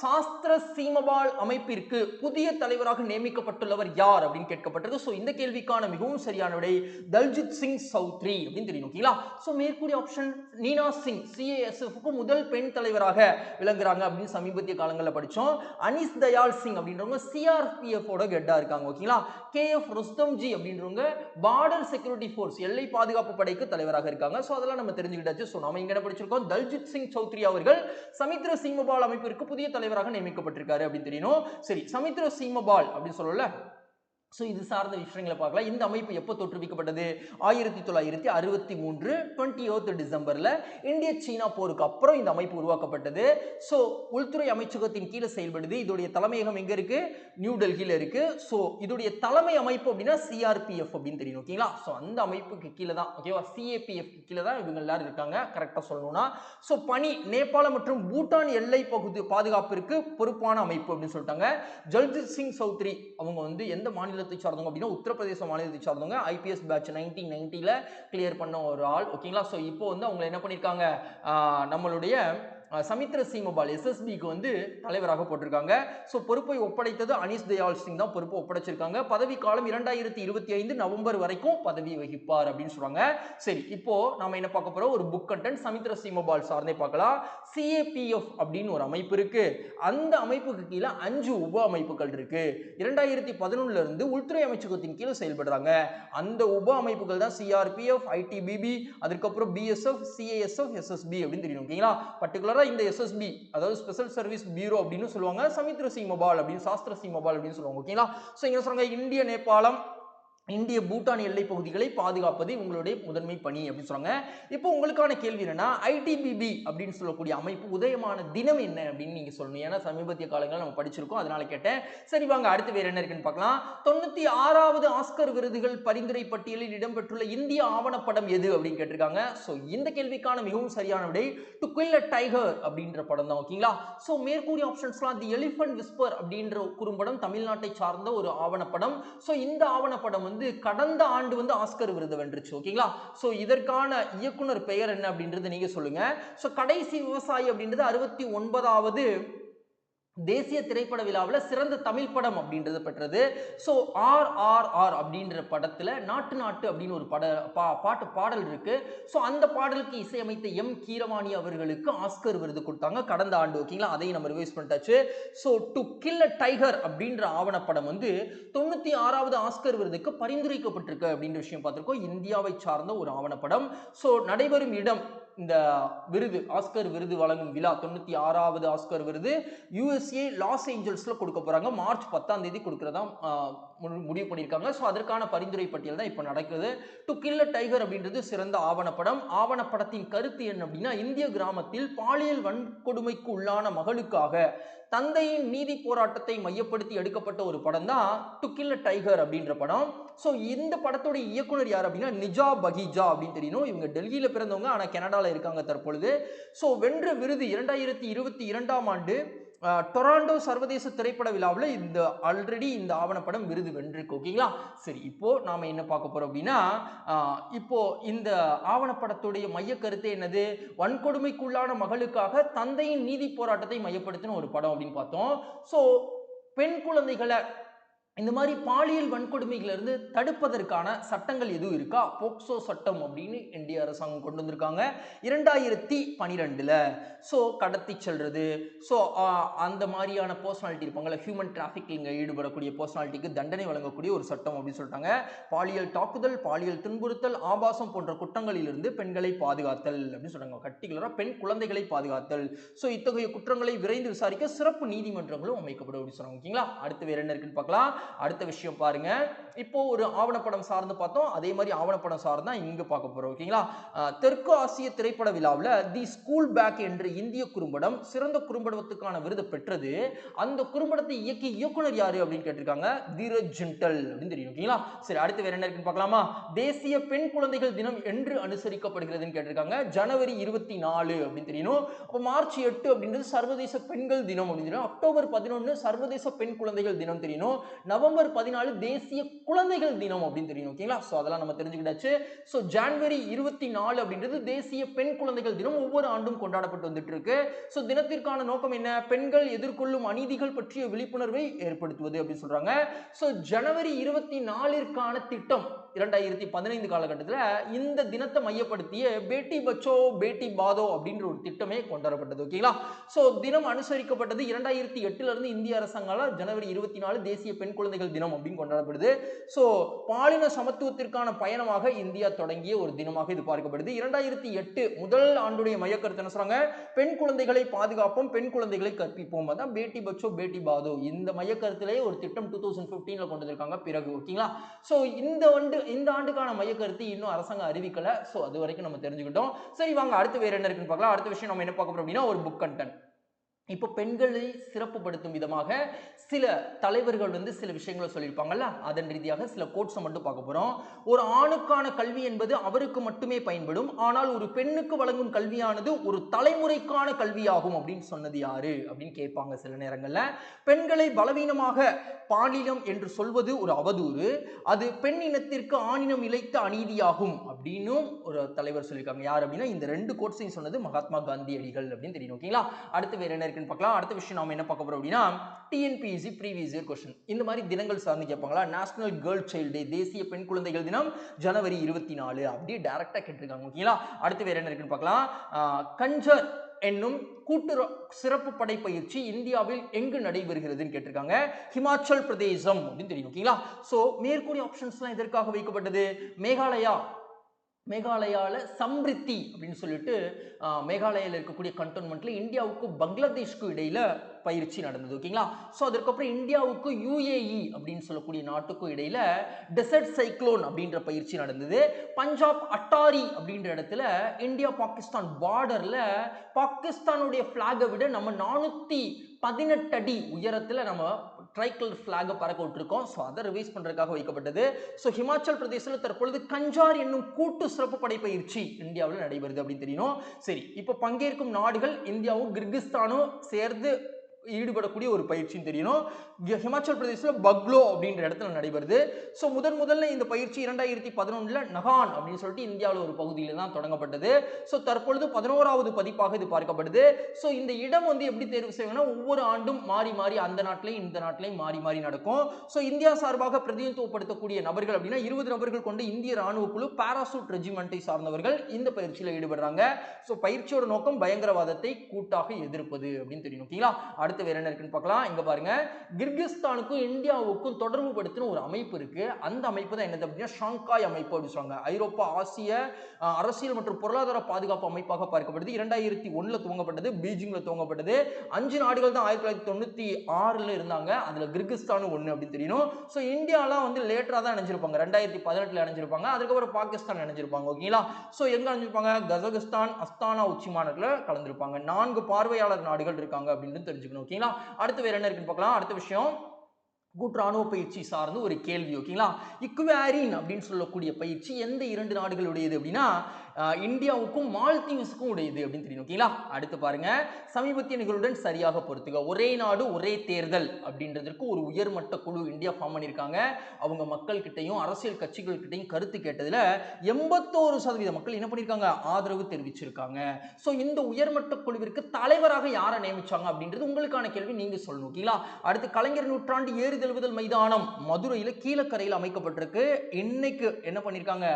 சாஸ்திர சீமபால் அமைப்பிற்கு புதிய தலைவராக நியமிக்கப்பட்டுள்ளவர் யார் அப்படின்னு கேட்கப்பட்டது. ஸோ இந்த கேள்விக்கான மிகவும் சரியான விடை தல்ஜித் சிங் சௌத்ரி அப்படின்னு தெரியும் ஓகேங்களா ஸோ மேற்கூடிய ஆப்ஷன் நீனா சிங் சிஏஎஸ்எஃப்க்கு முதல் பெண் தலைவராக விளங்குறாங்க அப்படின்னு சமீபத்திய காலங்களில் படித்தோம். அனிஸ் தயால் சிங் அப்படின்றவங்க சிஆர்பிஎஃபோட ஓட இருக்காங்க ஓகேங்களா கே எஃப் ருஸ்தம்ஜி அப்படின்றவங்க பார்டர் செக்யூரிட்டி ஃபோர்ஸ் எல்லை பாதுகாப்பு படைக்கு தலைவராக இருக்காங்க. ஸோ அதெல்லாம் நம்ம தெரிஞ்சுக்கிட்டாச்சு. ஸோ நம்ம இங்க என்ன படிச்சிருக்கோம்? தல்ஜித் சிங் சௌத்ரி அவர்கள் சமித்ர சீமபால் அமைப்பிற்கு புதிய தலைவராக நியமிக்கப்பட்டிருக்காரு அப்படின்னு தெரியணும். சரி சமித்ர சீமபால் அப்படின்னு சொல்லல. ஸோ இது சார்ந்த விஷயங்களை பார்க்கலாம். இந்த அமைப்பு எப்போ தோற்றுவிக்கப்பட்டது? ஆயிரத்தி தொள்ளாயிரத்தி அறுபத்தி மூன்று டுவெண்ட்டி டிசம்பரில் இந்திய சீனா போருக்கு அப்புறம் இந்த அமைப்பு உருவாக்கப்பட்டது. ஸோ உள்துறை அமைச்சகத்தின் கீழே செயல்படுது. இதோடைய தலைமையகம் எங்கே இருக்குது நியூ டெல்லியில் இருக்குது ஸோ இதோடைய தலைமை அமைப்பு அப்படின்னா சிஆர்பிஎஃப் அப்படின்னு தெரியும். ஓகேங்களா? ஸோ அந்த அமைப்புக்கு கீழே தான் ஓகேவா? சிஏபிஎஃப் கீழே தான் இவங்க எல்லாரும் இருக்காங்க. கரெக்டாக சொல்லணும்னா. ஸோ பனி நேபாளம் மற்றும் பூட்டான் எல்லை பகுதி பாதுகாப்பிற்கு பொறுப்பான அமைப்பு அப்படின்னு சொல்லிட்டாங்க. ஜல்ஜித் சிங் சௌத்ரி அவங்க வந்து எந்த மாநிலத்தை சார்ந்தவங்க அப்படின்னா உத்தரப்பிரதேச மாநிலத்தை சார்ந்தவங்க ஐபிஎஸ் பேட்ச் நைன்டீன் நைன்ட்டியில் கிளியர் பண்ண ஒரு ஆள். ஓகேங்களா ஸோ இப்போ வந்து அவங்க என்ன பண்ணியிருக்காங்க நம்மளுடைய சமித்ர சீமபால் எஸ்எஸ்பிக்கு வந்து தலைவராக போட்டிருக்காங்க. ஸோ பொறுப்பை ஒப்படைத்தது அனீஸ் தயால் சிங் தான் பொறுப்பு ஒப்படைச்சிருக்காங்க. பதவி காலம் இரண்டாயிரத்தி இருபத்தி ஐந்து நவம்பர் வரைக்கும் பதவி வகிப்பார் அப்படின்னு சொல்றாங்க. சரி இப்போ நாம என்ன பார்க்க போறோம்? ஒரு புக் கண்டென்ட் சமித்ர சீமபால் சார்ந்தே பார்க்கலாம். சிஏபிஎஃப் அப்படின்னு ஒரு அமைப்பு இருக்கு. அந்த அமைப்புக்கு கீழே அஞ்சு உப அமைப்புகள் இருக்கு. இரண்டாயிரத்தி பதினொன்னுல இருந்து உள்துறை அமைச்சகத்தின் கீழே செயல்படுறாங்க. அந்த உப அமைப்புகள் தான் சிஆர்பிஎஃப் ஐடிபிபி அதுக்கப்புறம் பிஎஸ்எஃப் சிஏஎஸ்எஃப் எஸ்எஸ்பி அப்படின்னு தெரியும். ஓகேங்களா? பர்டிகுலரா இந்த எஸ்எஸ்பி அதாவது ஸ்பெஷல் சர்வீஸ் பியூரோ அப்படின்னு சொல்லுவாங்க. சமித்ர சிங் மொபால் அப்படின்னு சாஸ்திர சிங் மொபால் அப்படின்னு சொல்லுவாங்க ஓகேங்களா ஸோ இங்கே சொல்றாங்க? இந்திய நேபாளம் இந்திய பூட்டான் எல்லை பகுதிகளை பாதுகாப்பது இவங்களுடைய முதன்மை பணி அப்படின்னு சொல்றாங்க. இப்போ உங்களுக்கான கேள்வி என்னன்னா ஐடிபிபி அப்படின்னு சொல்லக்கூடிய அமைப்பு உதயமான தினம் என்ன அப்படின்னு நீங்க சொல்லணும். ஏன்னா சமீபத்திய காலங்கள் நம்ம படிச்சிருக்கோம். அதனால கேட்டேன். சரி வாங்க அடுத்து வேற என்ன இருக்குன்னு பார்க்கலாம். தொண்ணூத்தி ஆறாவது ஆஸ்கர் விருதுகள் பரிந்துரை பட்டியலில் இடம்பெற்றுள்ள இந்திய ஆவணப்படம் எது அப்படின்னு கேட்டிருக்காங்க. ஸோ இந்த கேள்விக்கான மிகவும் சரியான விடை டு குயில் அ டைகர் அப்படின்ற படம் தான் ஓகேங்களா ஸோ மேற்கூறிய ஆப்ஷன்ஸ்லாம் தி எலிஃபண்ட் விஸ்பர் அப்படின்ற குறும்படம் தமிழ்நாட்டை சார்ந்த ஒரு ஆவணப்படம். ஸோ இந்த ஆவணப்படம் வந்து கடந்த ஆண்டு வந்து ஆஸ்கர் விருது வென்றுச்சு ஓகேங்களா? ஸோ இதற்கான இயக்குனர் பெயர் என்ன அப்படின்றது நீங்க சொல்லுங்க. ஸோ கடைசி விவசாயி அப்படின்றது அறுபத்தி ஒன்பதாவது தேசிய திரைப்பட விழாவில் சிறந்த தமிழ் படம் அப்படின்றது பெற்றது. ஸோ ஆர் ஆர் ஆர் அப்படின்ற படத்தில் நாட்டு நாட்டு அப்படின்னு ஒரு பட பா பாட்டு பாடல் இருக்கு. ஸோ அந்த பாடலுக்கு இசையமைத்த எம் கீரவாணி அவர்களுக்கு ஆஸ்கர் விருது கொடுத்தாங்க. கடந்த ஆண்டு ஓகேங்களா அதையும் நம்ம revise பண்ணிட்டாச்சு. So to kill a tiger அப்படின்ற ஆவணப்படம் வந்து தொண்ணூற்றி ஆறாவது ஆஸ்கர் விருதுக்கு பரிந்துரைக்கப்பட்டிருக்கு அப்படின்ற விஷயம் பார்த்துருக்கோம். இந்தியாவை சார்ந்த ஒரு ஆவணப்படம். ஸோ நடைபெறும் இடம் இந்த விருது ஆஸ்கர் விருது வழங்கும் விழா தொண்ணூற்றி ஆறாவது ஆஸ்கர் விருது யூஎஸ்ஏ லாஸ் ஏஞ்சல்ஸில் கொடுக்க போகிறாங்க மார்ச் பத்தாம் தேதி கொடுக்குறதா முடிவு பண்ணியிருக்காங்க. ஸோ அதற்கான பரிந்துரை பட்டியல் தான் இப்போ நடக்குது. டு கில்ல டைகர் அப்படின்றது சிறந்த ஆவணப்படம். ஆவணப்படத்தின் கருத்து என்ன அப்படின்னா இந்திய கிராமத்தில் பாலியல் வன்கொடுமைக்கு உள்ளான மகளுக்காக தந்தையின் நீதி போராட்டத்தை மையப்படுத்தி எடுக்கப்பட்ட ஒரு படம் தான் டு கில்ல டைகர் அப்படின்ற படம். ஸோ இந்த படத்துடைய இயக்குனர் யார் அப்படின்னா நிஜா பகிஜா அப்படின்னு தெரியணும் இவங்க டெல்லியில் பிறந்தவங்க ஆனால் கனடாவில் இருக்காங்க தற்பொழுது. ஸோ வென்ற விருது இரண்டாயிரத்தி இருபத்தி இரண்டாம் ஆண்டு டொராண்டோ சர்வதேச திரைப்பட விழாவில் இந்த ஆல்ரெடி இந்த ஆவணப்படம் விருது வென்றிருக்கு. ஓகேங்களா சரி இப்போது நாம் என்ன பார்க்க போகிறோம் அப்படின்னா இப்போது இப்போ இந்த ஆவணப்படத்துடைய மைய கருத்து என்னது? வன்கொடுமைக்குள்ளான மகளுக்காக தந்தையின் நீதி போராட்டத்தை மையப்படுத்தின ஒரு படம் அப்படின்னு பார்த்தோம். ஸோ பெண் குழந்தைகளை இந்த மாதிரி பாலியல் வன்கொடுமைகளிலிருந்து தடுப்பதற்கான சட்டங்கள் எதுவும் இருக்கா? போக்சோ சட்டம் அப்படின்னு இந்திய அரசாங்கம் கொண்டு வந்திருக்காங்க. இரண்டாயிரத்தி பனிரெண்டுல. ஸோ கடத்தி செல்றது. ஸோ அந்த மாதிரியான பர்சனாலிட்டி இருப்பாங்கல்ல ஹியூமன் டிராஃபிக்கிங்க ஈடுபடக்கூடிய பர்சனாலிட்டிக்கு தண்டனை வழங்கக்கூடிய ஒரு சட்டம் அப்படின்னு சொல்லிட்டாங்க. பாலியல் தாக்குதல் பாலியல் துன்புறுத்தல் ஆபாசம் போன்ற குற்றங்களிலிருந்து பெண்களை பாதுகாத்தல் அப்படின்னு சொல்றாங்க. கட்டிகுலராக பெண் குழந்தைகளை பாதுகாத்தல். ஸோ இத்தகைய குற்றங்களை விரைந்து விசாரிக்க சிறப்பு நீதிமன்றங்களும் அமைக்கப்படும் அப்படின்னு சொல்கிறாங்க ஓகேங்களா? அடுத்து வேற என்ன இருக்குன்னு பார்க்கலாம். அடுத்த விஷயம் பாருங்க. இப்போ ஒரு ஆவணப்படம் சார்ந்து பார்த்தோம். அதே மாதிரி ஆவணப்படம் சார்ந்து தான் இங்க பார்க்க போறோம். ஓகேங்களா தெற்கு ஆசிய திரைப்பட விழாவில் தி ஸ்கூல் பேக் என்ற இந்திய குறும்படம் சிறந்த குறும்படத்துக்கான விருது பெற்றது. அந்த குறும்படத்தை இயக்கி இயக்குனர் யாரு அப்படின்னு கேட்டிருக்காங்க? தீரஜ் ஜிண்டல் அப்படின்னு தெரியும். ஓகேங்களா சரி அடுத்து வேற என்ன இருக்குன்னு பார்க்கலாமா? தேசிய பெண் குழந்தைகள் தினம் என்று அனுசரிக்கப்படுகிறதுன்னு கேட்டிருக்காங்க. ஜனவரி இருபத்தி நாலு அப்படின்னு தெரியணும். அப்போ மார்ச் எட்டு அப்படின்றது சர்வதேச பெண்கள் தினம் அப்படின்னு தெரியும். அக்டோபர் பதினொன்று சர்வதேச பெண் குழந்தைகள் தினம் தெரியணும் நவம்பர் பதினாலு தேசிய குழந்தைகள் தினம் அப்படின்னு தெரியும் ஓகேங்களா? ஸோ அதெல்லாம் நம்ம தெரிஞ்சுக்கிட்டாச்சு. ஸோ ஜான்வரி இருபத்தி நாலு அப்படின்றது தேசிய பெண் குழந்தைகள் தினம் ஒவ்வொரு ஆண்டும் கொண்டாடப்பட்டு வந்துட்டு இருக்கு ஸோ தினத்திற்கான நோக்கம் என்ன? பெண்கள் எதிர்கொள்ளும் அநீதிகள் பற்றிய விழிப்புணர்வை ஏற்படுத்துவது அப்படின்னு சொல்றாங்க. ஸோ ஜனவரி இருபத்தி நாலிற்கான திட்டம் இரண்டாயிரத்தி பதினைந்து காலகட்டத்தில் இந்த தினத்தை மையப்படுத்திய பேட்டி பச்சோ பேட்டி பாதோ அப்படின்ற ஒரு திட்டமே கொண்டாடப்பட்டது ஓகேங்களா ஸோ தினம் அனுசரிக்கப்பட்டது இரண்டாயிரத்தி எட்டுலேருந்து இந்திய அரசாங்கால ஜனவரி இருபத்தி நாலு தேசிய பெண் குழந்தைகள் தினம் அப்படின்னு கொண்டாடப்படுது ஸோ பாலின சமத்துவத்திற்கான பயணமாக இந்தியா தொடங்கிய ஒரு தினமாக இது பார்க்கப்படுது. இரண்டாயிரத்தி எட்டு முதல் ஆண்டுடைய மையக்கருத்து என்ன சொல்றாங்க? பெண் குழந்தைகளை பாதுகாப்போம் பெண் குழந்தைகளை கற்பிப்போம். அதான் பேட்டி பச்சோ பேட்டி பாதோ. இந்த மையக்கருத்திலேயே ஒரு திட்டம் டூ தௌசண்ட் ஃபிஃப்டீனில் கொண்டு வந்திருக்காங்க பிறகு ஓகேங்களா ஸோ இந்த ஆண்டு இந்த ஆண்டுக்கான மையக்கருத்து இன்னும் அரசாங்கம் அறிவிக்கல. ஸோ அது வரைக்கும் நம்ம தெரிஞ்சுக்கிட்டோம். சரி வாங்க அடுத்து வேற என்ன இருக்குன்னு பார்க்கலாம். அடுத்த விஷயம் நம்ம என்ன பார்க்க போறோம் அப்படின்னா ஒரு புக் கண்டென்ட் இப்போ பெண்களை சிறப்புப்படுத்தும் விதமாக சில தலைவர்கள் வந்து சில விஷயங்களை சொல்லியிருப்பாங்கல்ல? அதன் ரீதியாக சில கோட்ஸை மட்டும் பார்க்க போறோம். ஒரு ஆணுக்கான கல்வி என்பது அவருக்கு மட்டுமே பயன்படும். ஆனால் ஒரு பெண்ணுக்கு வழங்கும் கல்வியானது ஒரு தலைமுறைக்கான கல்வியாகும் அப்படின்னு சொன்னது யாரு? அப்படின்னு கேட்பாங்க சில நேரங்களில். பெண்களை பலவீனமாக பாலினம் என்று சொல்வது ஒரு அவதூறு. அது பெண் இனத்திற்கு ஆணினம் இழைத்த அநீதியாகும் அப்படின்னும் ஒரு தலைவர் சொல்லியிருக்காங்க. யார் அப்படின்னா இந்த ரெண்டு கோட்ஸையும் சொன்னது மகாத்மா காந்தி அடிகள் அப்படின்னு தெரியும். ஓகேங்களா? அடுத்து வேற என்ன இருக்குன்னு பார்க்கலாம். அடுத்த விஷயம் நாம என்ன பார்க்க போறோம் அப்படின்னா டிஎன்பிஎஸ்சி ப்ரீவியஸ் இயர் கொஸ்டின் இந்த மாதிரி தினங்கள் சார்ந்து கேட்பாங்களா? நேஷனல் கேர்ள் சைல்டு டே தேசிய பெண் குழந்தைகள் தினம் ஜனவரி இருபத்தி நாலு அப்படியே டைரக்டா கேட்டிருக்காங்க. ஓகேங்களா அடுத்து வேற என்ன இருக்குன்னு பார்க்கலாம். கஞ்சர் என்னும் கூட்டுற சிறப்பு படைப்பயிற்சி இந்தியாவில் எங்கு நடைபெறுகிறதுன்னு கேட்டிருக்காங்க. ஹிமாச்சல் பிரதேசம் அப்படின்னு தெரியும். ஓகேங்களா ஸோ மேற்கூறிய ஆப்ஷன்ஸ்லாம் எதற்காக வைக்கப்பட்டது? மேகாலயா மேகாலயாவில் சம்ரித்தி அப்படின்னு சொல்லிட்டு மேகாலயாவில் இருக்கக்கூடிய கண்டோன்மெண்ட்டில் இந்தியாவுக்கும் பங்களாதேஷ்க்கும் இடையில் பயிற்சி நடந்தது ஓகேங்களா ஸோ அதற்கப்புறம் இந்தியாவுக்கும் யுஏஇ அப்படின்னு சொல்லக்கூடிய நாட்டுக்கும் இடையில டெசர்ட் சைக்ளோன் அப்படின்ற பயிற்சி நடந்தது. பஞ்சாப் அட்டாரி அப்படின்ற இடத்துல இந்தியா பாகிஸ்தான் பார்டர்ல பாகிஸ்தானுடைய ஃபிளாகை விட நம்ம நானூற்றி பதினெட்டு அடி உயரத்தில் நம்ம ட்ரைக்கல் ஃப்ளாகை பறக்க விட்டுருக்கோம். ஸோ அதை ரிவைஸ் பண்ணுறதுக்காக வைக்கப்பட்டது. ஸோ ஹிமாச்சல் பிரதேசத்தில் தற்பொழுது கஞ்சார் என்னும் கூட்டு சிறப்பு படைப்பயிற்சி இந்தியாவில் நடைபெறுது அப்படின்னு தெரியணும் சரி இப்போ பங்கேற்கும் நாடுகள் இந்தியாவும் கிர்கிஸ்தானும் சேர்ந்து ஈடுபடக்கூடிய ஒரு பயிற்சின்னு தெரியணும். ஹிமாச்சல் பிரதேசில் பக்லோ அப்படின்ற இடத்துல நடைபெறுது. ஸோ முதன் முதல்ல இந்த பயிற்சி இரண்டாயிரத்தி பதினொன்றில் நகான் அப்படின்னு சொல்லிட்டு இந்தியாவில் ஒரு பகுதியில் தான் தொடங்கப்பட்டது. ஸோ தற்பொழுது பதினோராவது பதிப்பாக இது பார்க்கப்படுது. ஸோ இந்த இடம் வந்து எப்படி தேர்வு செய்வாங்கன்னா ஒவ்வொரு ஆண்டும் மாறி மாறி அந்த நாட்டிலையும் இந்த நாட்டிலையும் மாறி மாறி நடக்கும். ஸோ இந்தியா சார்பாக பிரதிநிதித்துவப்படுத்தக்கூடிய நபர்கள் அப்படின்னா இருபது நபர்கள் கொண்ட இந்திய ராணுவ குழு பாராசூட் ரெஜிமெண்ட்டை சார்ந்தவர்கள் இந்த பயிற்சியில் ஈடுபடுறாங்க. ஸோ பயிற்சியோட நோக்கம் பயங்கரவாதத்தை கூட்டாக எதிர்ப்பது அப்படின்னு தெரியும். ஓகேங்களா? அடுத்து வேற என்ன இருக்குன்னு பார்க்கலாம். இங்க பாருங்க. கிர்கிஸ்தானுக்கும் இந்தியாவுக்கும் தொடர்பு படுத்தின ஒரு அமைப்பு இருக்கு. அந்த அமைப்பு தான் என்னது அப்படின்னா ஷாங்காய் அமைப்பு அப்படின்னு சொல்றாங்க. ஐரோப்பா ஆசிய அரசியல் மற்றும் பொருளாதார பாதுகாப்பு அமைப்பாக பார்க்கப்படுது. இரண்டாயிரத்தி ஒண்ணுல துவங்கப்பட்டது பீஜிங்ல துவங்கப்பட்டது. அஞ்சு நாடுகள் தான் ஆயிரத்தி தொள்ளாயிரத்தி தொண்ணூத்தி ஆறுல இருந்தாங்க. அதுல கிர்கிஸ்தானும் ஒண்ணு அப்படின்னு தெரியணும் ஸோ இந்தியாலாம் வந்து லேட்டரா தான் இணைஞ்சிருப்பாங்க ரெண்டாயிரத்தி பதினெட்டுல இணைஞ்சிருப்பாங்க அதுக்கப்புறம் பாகிஸ்தான் இணைஞ்சிருப்பாங்க ஓகேங்களா ஸோ எங்க இணைஞ்சிருப்பாங்க கசகஸ்தான் அஸ்தானா உச்சி மாநாட்டில் கலந்துருப்பாங்க. நான்கு பார்வையாளர் நாடுகள் இருக்காங்க அப்படின்னு தெரிஞ்சுக்கணும். ஓகேங்களா? அடுத்து வேற என்ன இருக்குன்னு பார்க்கலாம். அடுத்த விஷயம் கூட்டு ராணுவ பயிற்சி சார்ந்து ஒரு கேள்வி ஓகேங்களா? இக்குவேரின் அப்படின்னு சொல்லக்கூடிய பயிற்சி எந்த இரண்டு நாடுகளுடையது அப்படின்னா இந்தியாவுக்கும் மால்தீவ்ஸுக்கும் உடையது அப்படின்னு தெரியும் ஓகேங்களா? அடுத்து பாருங்க சமீபத்திய நிகழ்வுடன் சரியாக பொறுத்துக ஒரே நாடு ஒரே தேர்தல் அப்படின்றதுக்கு ஒரு உயர்மட்ட குழு இந்தியா ஃபார்ம் பண்ணியிருக்காங்க. அவங்க மக்கள் கிட்டையும் அரசியல் கட்சிகள் கிட்டையும் கருத்து கேட்டதுல எண்பத்தோரு சதவீத மக்கள் என்ன பண்ணியிருக்காங்க? ஆதரவு தெரிவிச்சிருக்காங்க. ஸோ இந்த உயர்மட்ட குழுவிற்கு தலைவராக யாரை நியமிச்சாங்க அப்படின்றது உங்களுக்கான கேள்வி நீங்க சொல்லணும் ஓகேங்களா? அடுத்து கலைஞர் நூற்றாண்டு ஏறுதழுவுதல் மைதானம் மதுரையில் கீழக்கரையில் அமைக்கப்பட்டிருக்கு. இன்னைக்கு என்ன பண்ணியிருக்காங்க?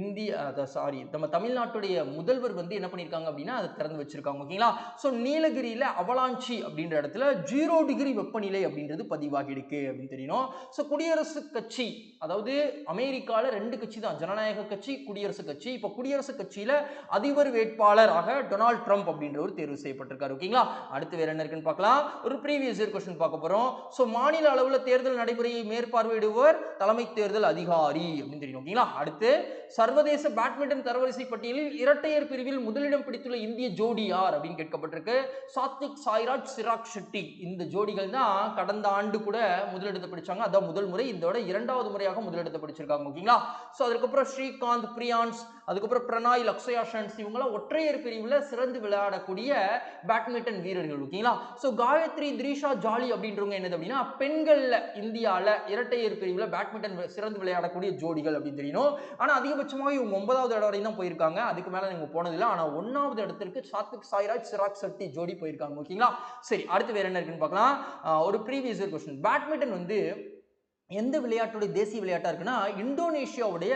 இந்திய சாரி நம்ம தமிழ்நாட்டுடைய முதல்வர் வந்து என்ன பண்ணியிருக்காங்க அப்படின்னா அதை திறந்து வச்சிருக்காங்க ஓகேங்களா ஸோ நீலகிரியில் அவலாஞ்சி அப்படின்ற இடத்துல ஜீரோ டிகிரி வெப்பநிலை அப்படின்றது பதிவாகி இருக்கு அப்படின்னு தெரியணும் ஸோ குடியரசுக் கட்சி அதாவது அமெரிக்காவில் ரெண்டு கட்சி தான் ஜனநாயக கட்சி குடியரசுக் கட்சி. இப்போ குடியரசுக் கட்சியில் அதிபர் வேட்பாளராக டொனால்ட் ட்ரம்ப் அப்படின்றவர் தேர்வு செய்யப்பட்டிருக்காரு ஓகேங்களா அடுத்து வேற என்ன இருக்குன்னு பார்க்கலாம். ஒரு ப்ரீவியஸ் இயர் கொஸ்டின் பார்க்க போறோம். ஸோ மாநில அளவில் தேர்தல் நடைமுறையை மேற்பார்வையிடுவர் தலைமை தேர்தல் அதிகாரி அப்படின்னு தெரியும் ஓகேங்களா அடுத்து சர்வதேச பேட்மிண்டன் தரவரிசை பட்டியலில் இரட்டையர் பிரிவில் முதலிடம் பிடித்துள்ள இந்திய ஜோடி யார் அப்படின்னு கேட்கப்பட்டிருக்கு. சாத்விக் சாய்ராஜ் சிராக் ஷெட்டி. இந்த ஜோடிகள் தான் கடந்த ஆண்டு கூட முதலிடத்தை பிடிச்சாங்க. அதான் முதல் முறை. இதோட இரண்டாவது முறையாக முதலிடத்தை பிடிச்சிருக்காங்க. ஓகேங்களா? ஸோ அதுக்கப்புறம் ஸ்ரீகாந்த் பிரியான்ஸ் அதுக்கப்புறம் பிரணாய் லக்ஷயாஷன்ஸ் இவங்களாம் இவங்கெல்லாம் ஒற்றையர் பிரிவில் சிறந்து விளையாடக்கூடிய பேட்மிண்டன் வீரர்கள் ஓகேங்களா ஸோ காயத்ரி த்ரீஷா ஜாலி அப்படின்றவங்க என்னது அப்படின்னா பெண்களில் இந்தியாவில் இரட்டையர் பிரிவில் பேட்மிண்டன் சிறந்து விளையாடக்கூடிய ஜோடிகள் அப்படின்னு தெரியணும் ஆனால் அதிகபட்சமாக இவங்க ஒன்பதாவது இடம் வரையும் தான் போயிருக்காங்க. அதுக்கு மேலே நீங்கள் போனதில்லை. ஆனால் ஒன்றாவது இடத்திற்கு சாத்விக் சாய்ராஜ் சிராக் சக்தி ஜோடி போயிருக்காங்க ஓகேங்களா சரி அடுத்து வேற என்ன இருக்குன்னு பார்க்கலாம். ஒரு ப்ரீவியஸ் கொஸ்டின் பேட்மிண்டன் வந்து எந்த விளையாட்டுடைய தேசிய விளையாட்டா இருக்குன்னா இந்தோனேஷியாவுடைய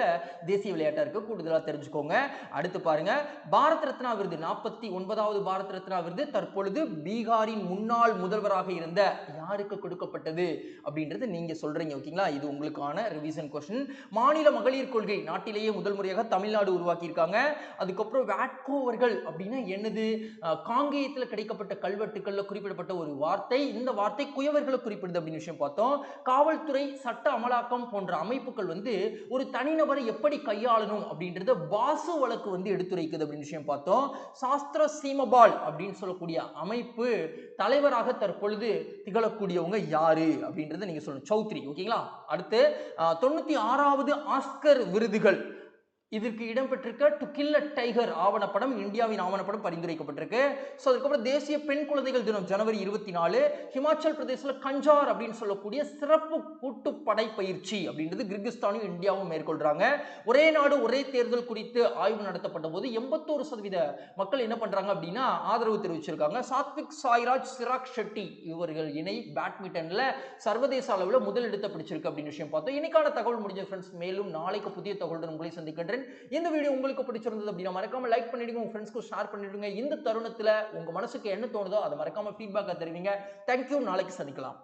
தேசிய விளையாட்டா இருக்கு. கூடுதலா தெரிஞ்சுக்கோங்க. அடுத்து பாருங்க. பாரத் ரத்னா விருது நாற்பத்தி ஒன்பதாவது பாரத் ரத்னா விருது. தற்பொழுது பீகாரின் முன்னாள் முதல்வராக இருந்த யாருக்கு கொடுக்கப்பட்டது அப்படின்றது நீங்க சொல்றீங்க ஓகேங்களா? இது உங்களுக்கான ரிவிஷன் கொஸ்டின் மாநில மகளிர் கொள்கை நாட்டிலேயே முதல் முறையாக தமிழ்நாடு உருவாக்கியிருக்காங்க. அதுக்கப்புறம் வேட்கோவர்கள் அப்படின்னா என்னது? காங்கேயத்தில் கிடைக்கப்பட்ட கல்வெட்டுகளில் குறிப்பிடப்பட்ட ஒரு வார்த்தை. இந்த வார்த்தை குயவர்களை குறிப்பிடுது அப்படின்னு விஷயம் பார்த்தோம். காவல்துறை சட்ட அமலாக்கம் போன்ற அமைப்புகள் வந்து ஒரு தனிநபரை எப்படி கையாளணும் அப்படின்றத பாசு வழக்கு வந்து எடுத்துரைக்குது அப்படின்னு விஷயம் பார்த்தோம். சாஸ்திர சீமபால் அப்படின்னு சொல்லக்கூடிய அமைப்பு தலைவராக தற்பொழுது திகழக்கூடியவங்க யாரு அப்படின்றத நீங்க சொல்லணும். சௌத்ரி ஓகேங்களா? அடுத்து தொண்ணூத்தி ஆறாவது ஆஸ்கர் விருதுகள் இதற்கு இடம்பெற்றிருக்க டு கில் டைகர் ஆவணப்படம் இந்தியாவின் ஆவணப்படம் பரிந்துரைக்கப்பட்டிருக்கு. ஸோ அதுக்கப்புறம் தேசிய பெண் குழந்தைகள் தினம் ஜனவரி இருபத்தி நாலு ஹிமாச்சல் பிரதேசத்தில் கஞ்சார் அப்படின்னு சொல்லக்கூடிய சிறப்பு கூட்டுப்படை பயிற்சி அப்படின்றது கிர்கிஸ்தானும் இந்தியாவும் மேற்கொள்றாங்க. ஒரே நாடு ஒரே தேர்தல் குறித்து ஆய்வு நடத்தப்பட்ட போது எண்பத்தோரு சதவீத மக்கள் என்ன பண்றாங்க அப்படின்னா ஆதரவு தெரிவிச்சிருக்காங்க. சாத்விக் சாய்ராஜ் சிராக் ஷெட்டி இவர்கள் இணை பேட்மிண்டன்ல சர்வதேச அளவில் முதலிடத்தை பிடிச்சிருக்கு அப்படின்னு விஷயம் பார்த்தோம். இன்னைக்கான தகவல் முடிஞ்ச ஃப்ரெண்ட்ஸ் மேலும் நாளைக்கு புதிய தகவலுடன் உங்களை சந்திக்கின்றேன். இந்த வீடியோ உங்களுக்கு பிடிச்சிருந்தது அப்படின்னா மறக்காம லைக் பண்ணிடுங்க உங்க ஃப்ரெண்ட்ஸ்க்கு ஷேர் பண்ணிடுங்க. இந்த தருணத்துல உங்க மனசுக்கு என்ன தோணுதோ அதை மறக்காம ஃபீட்பேக்கை தெரிவிங்க. தேங்க்யூ நாளைக்கு சந்திக்கலாம்.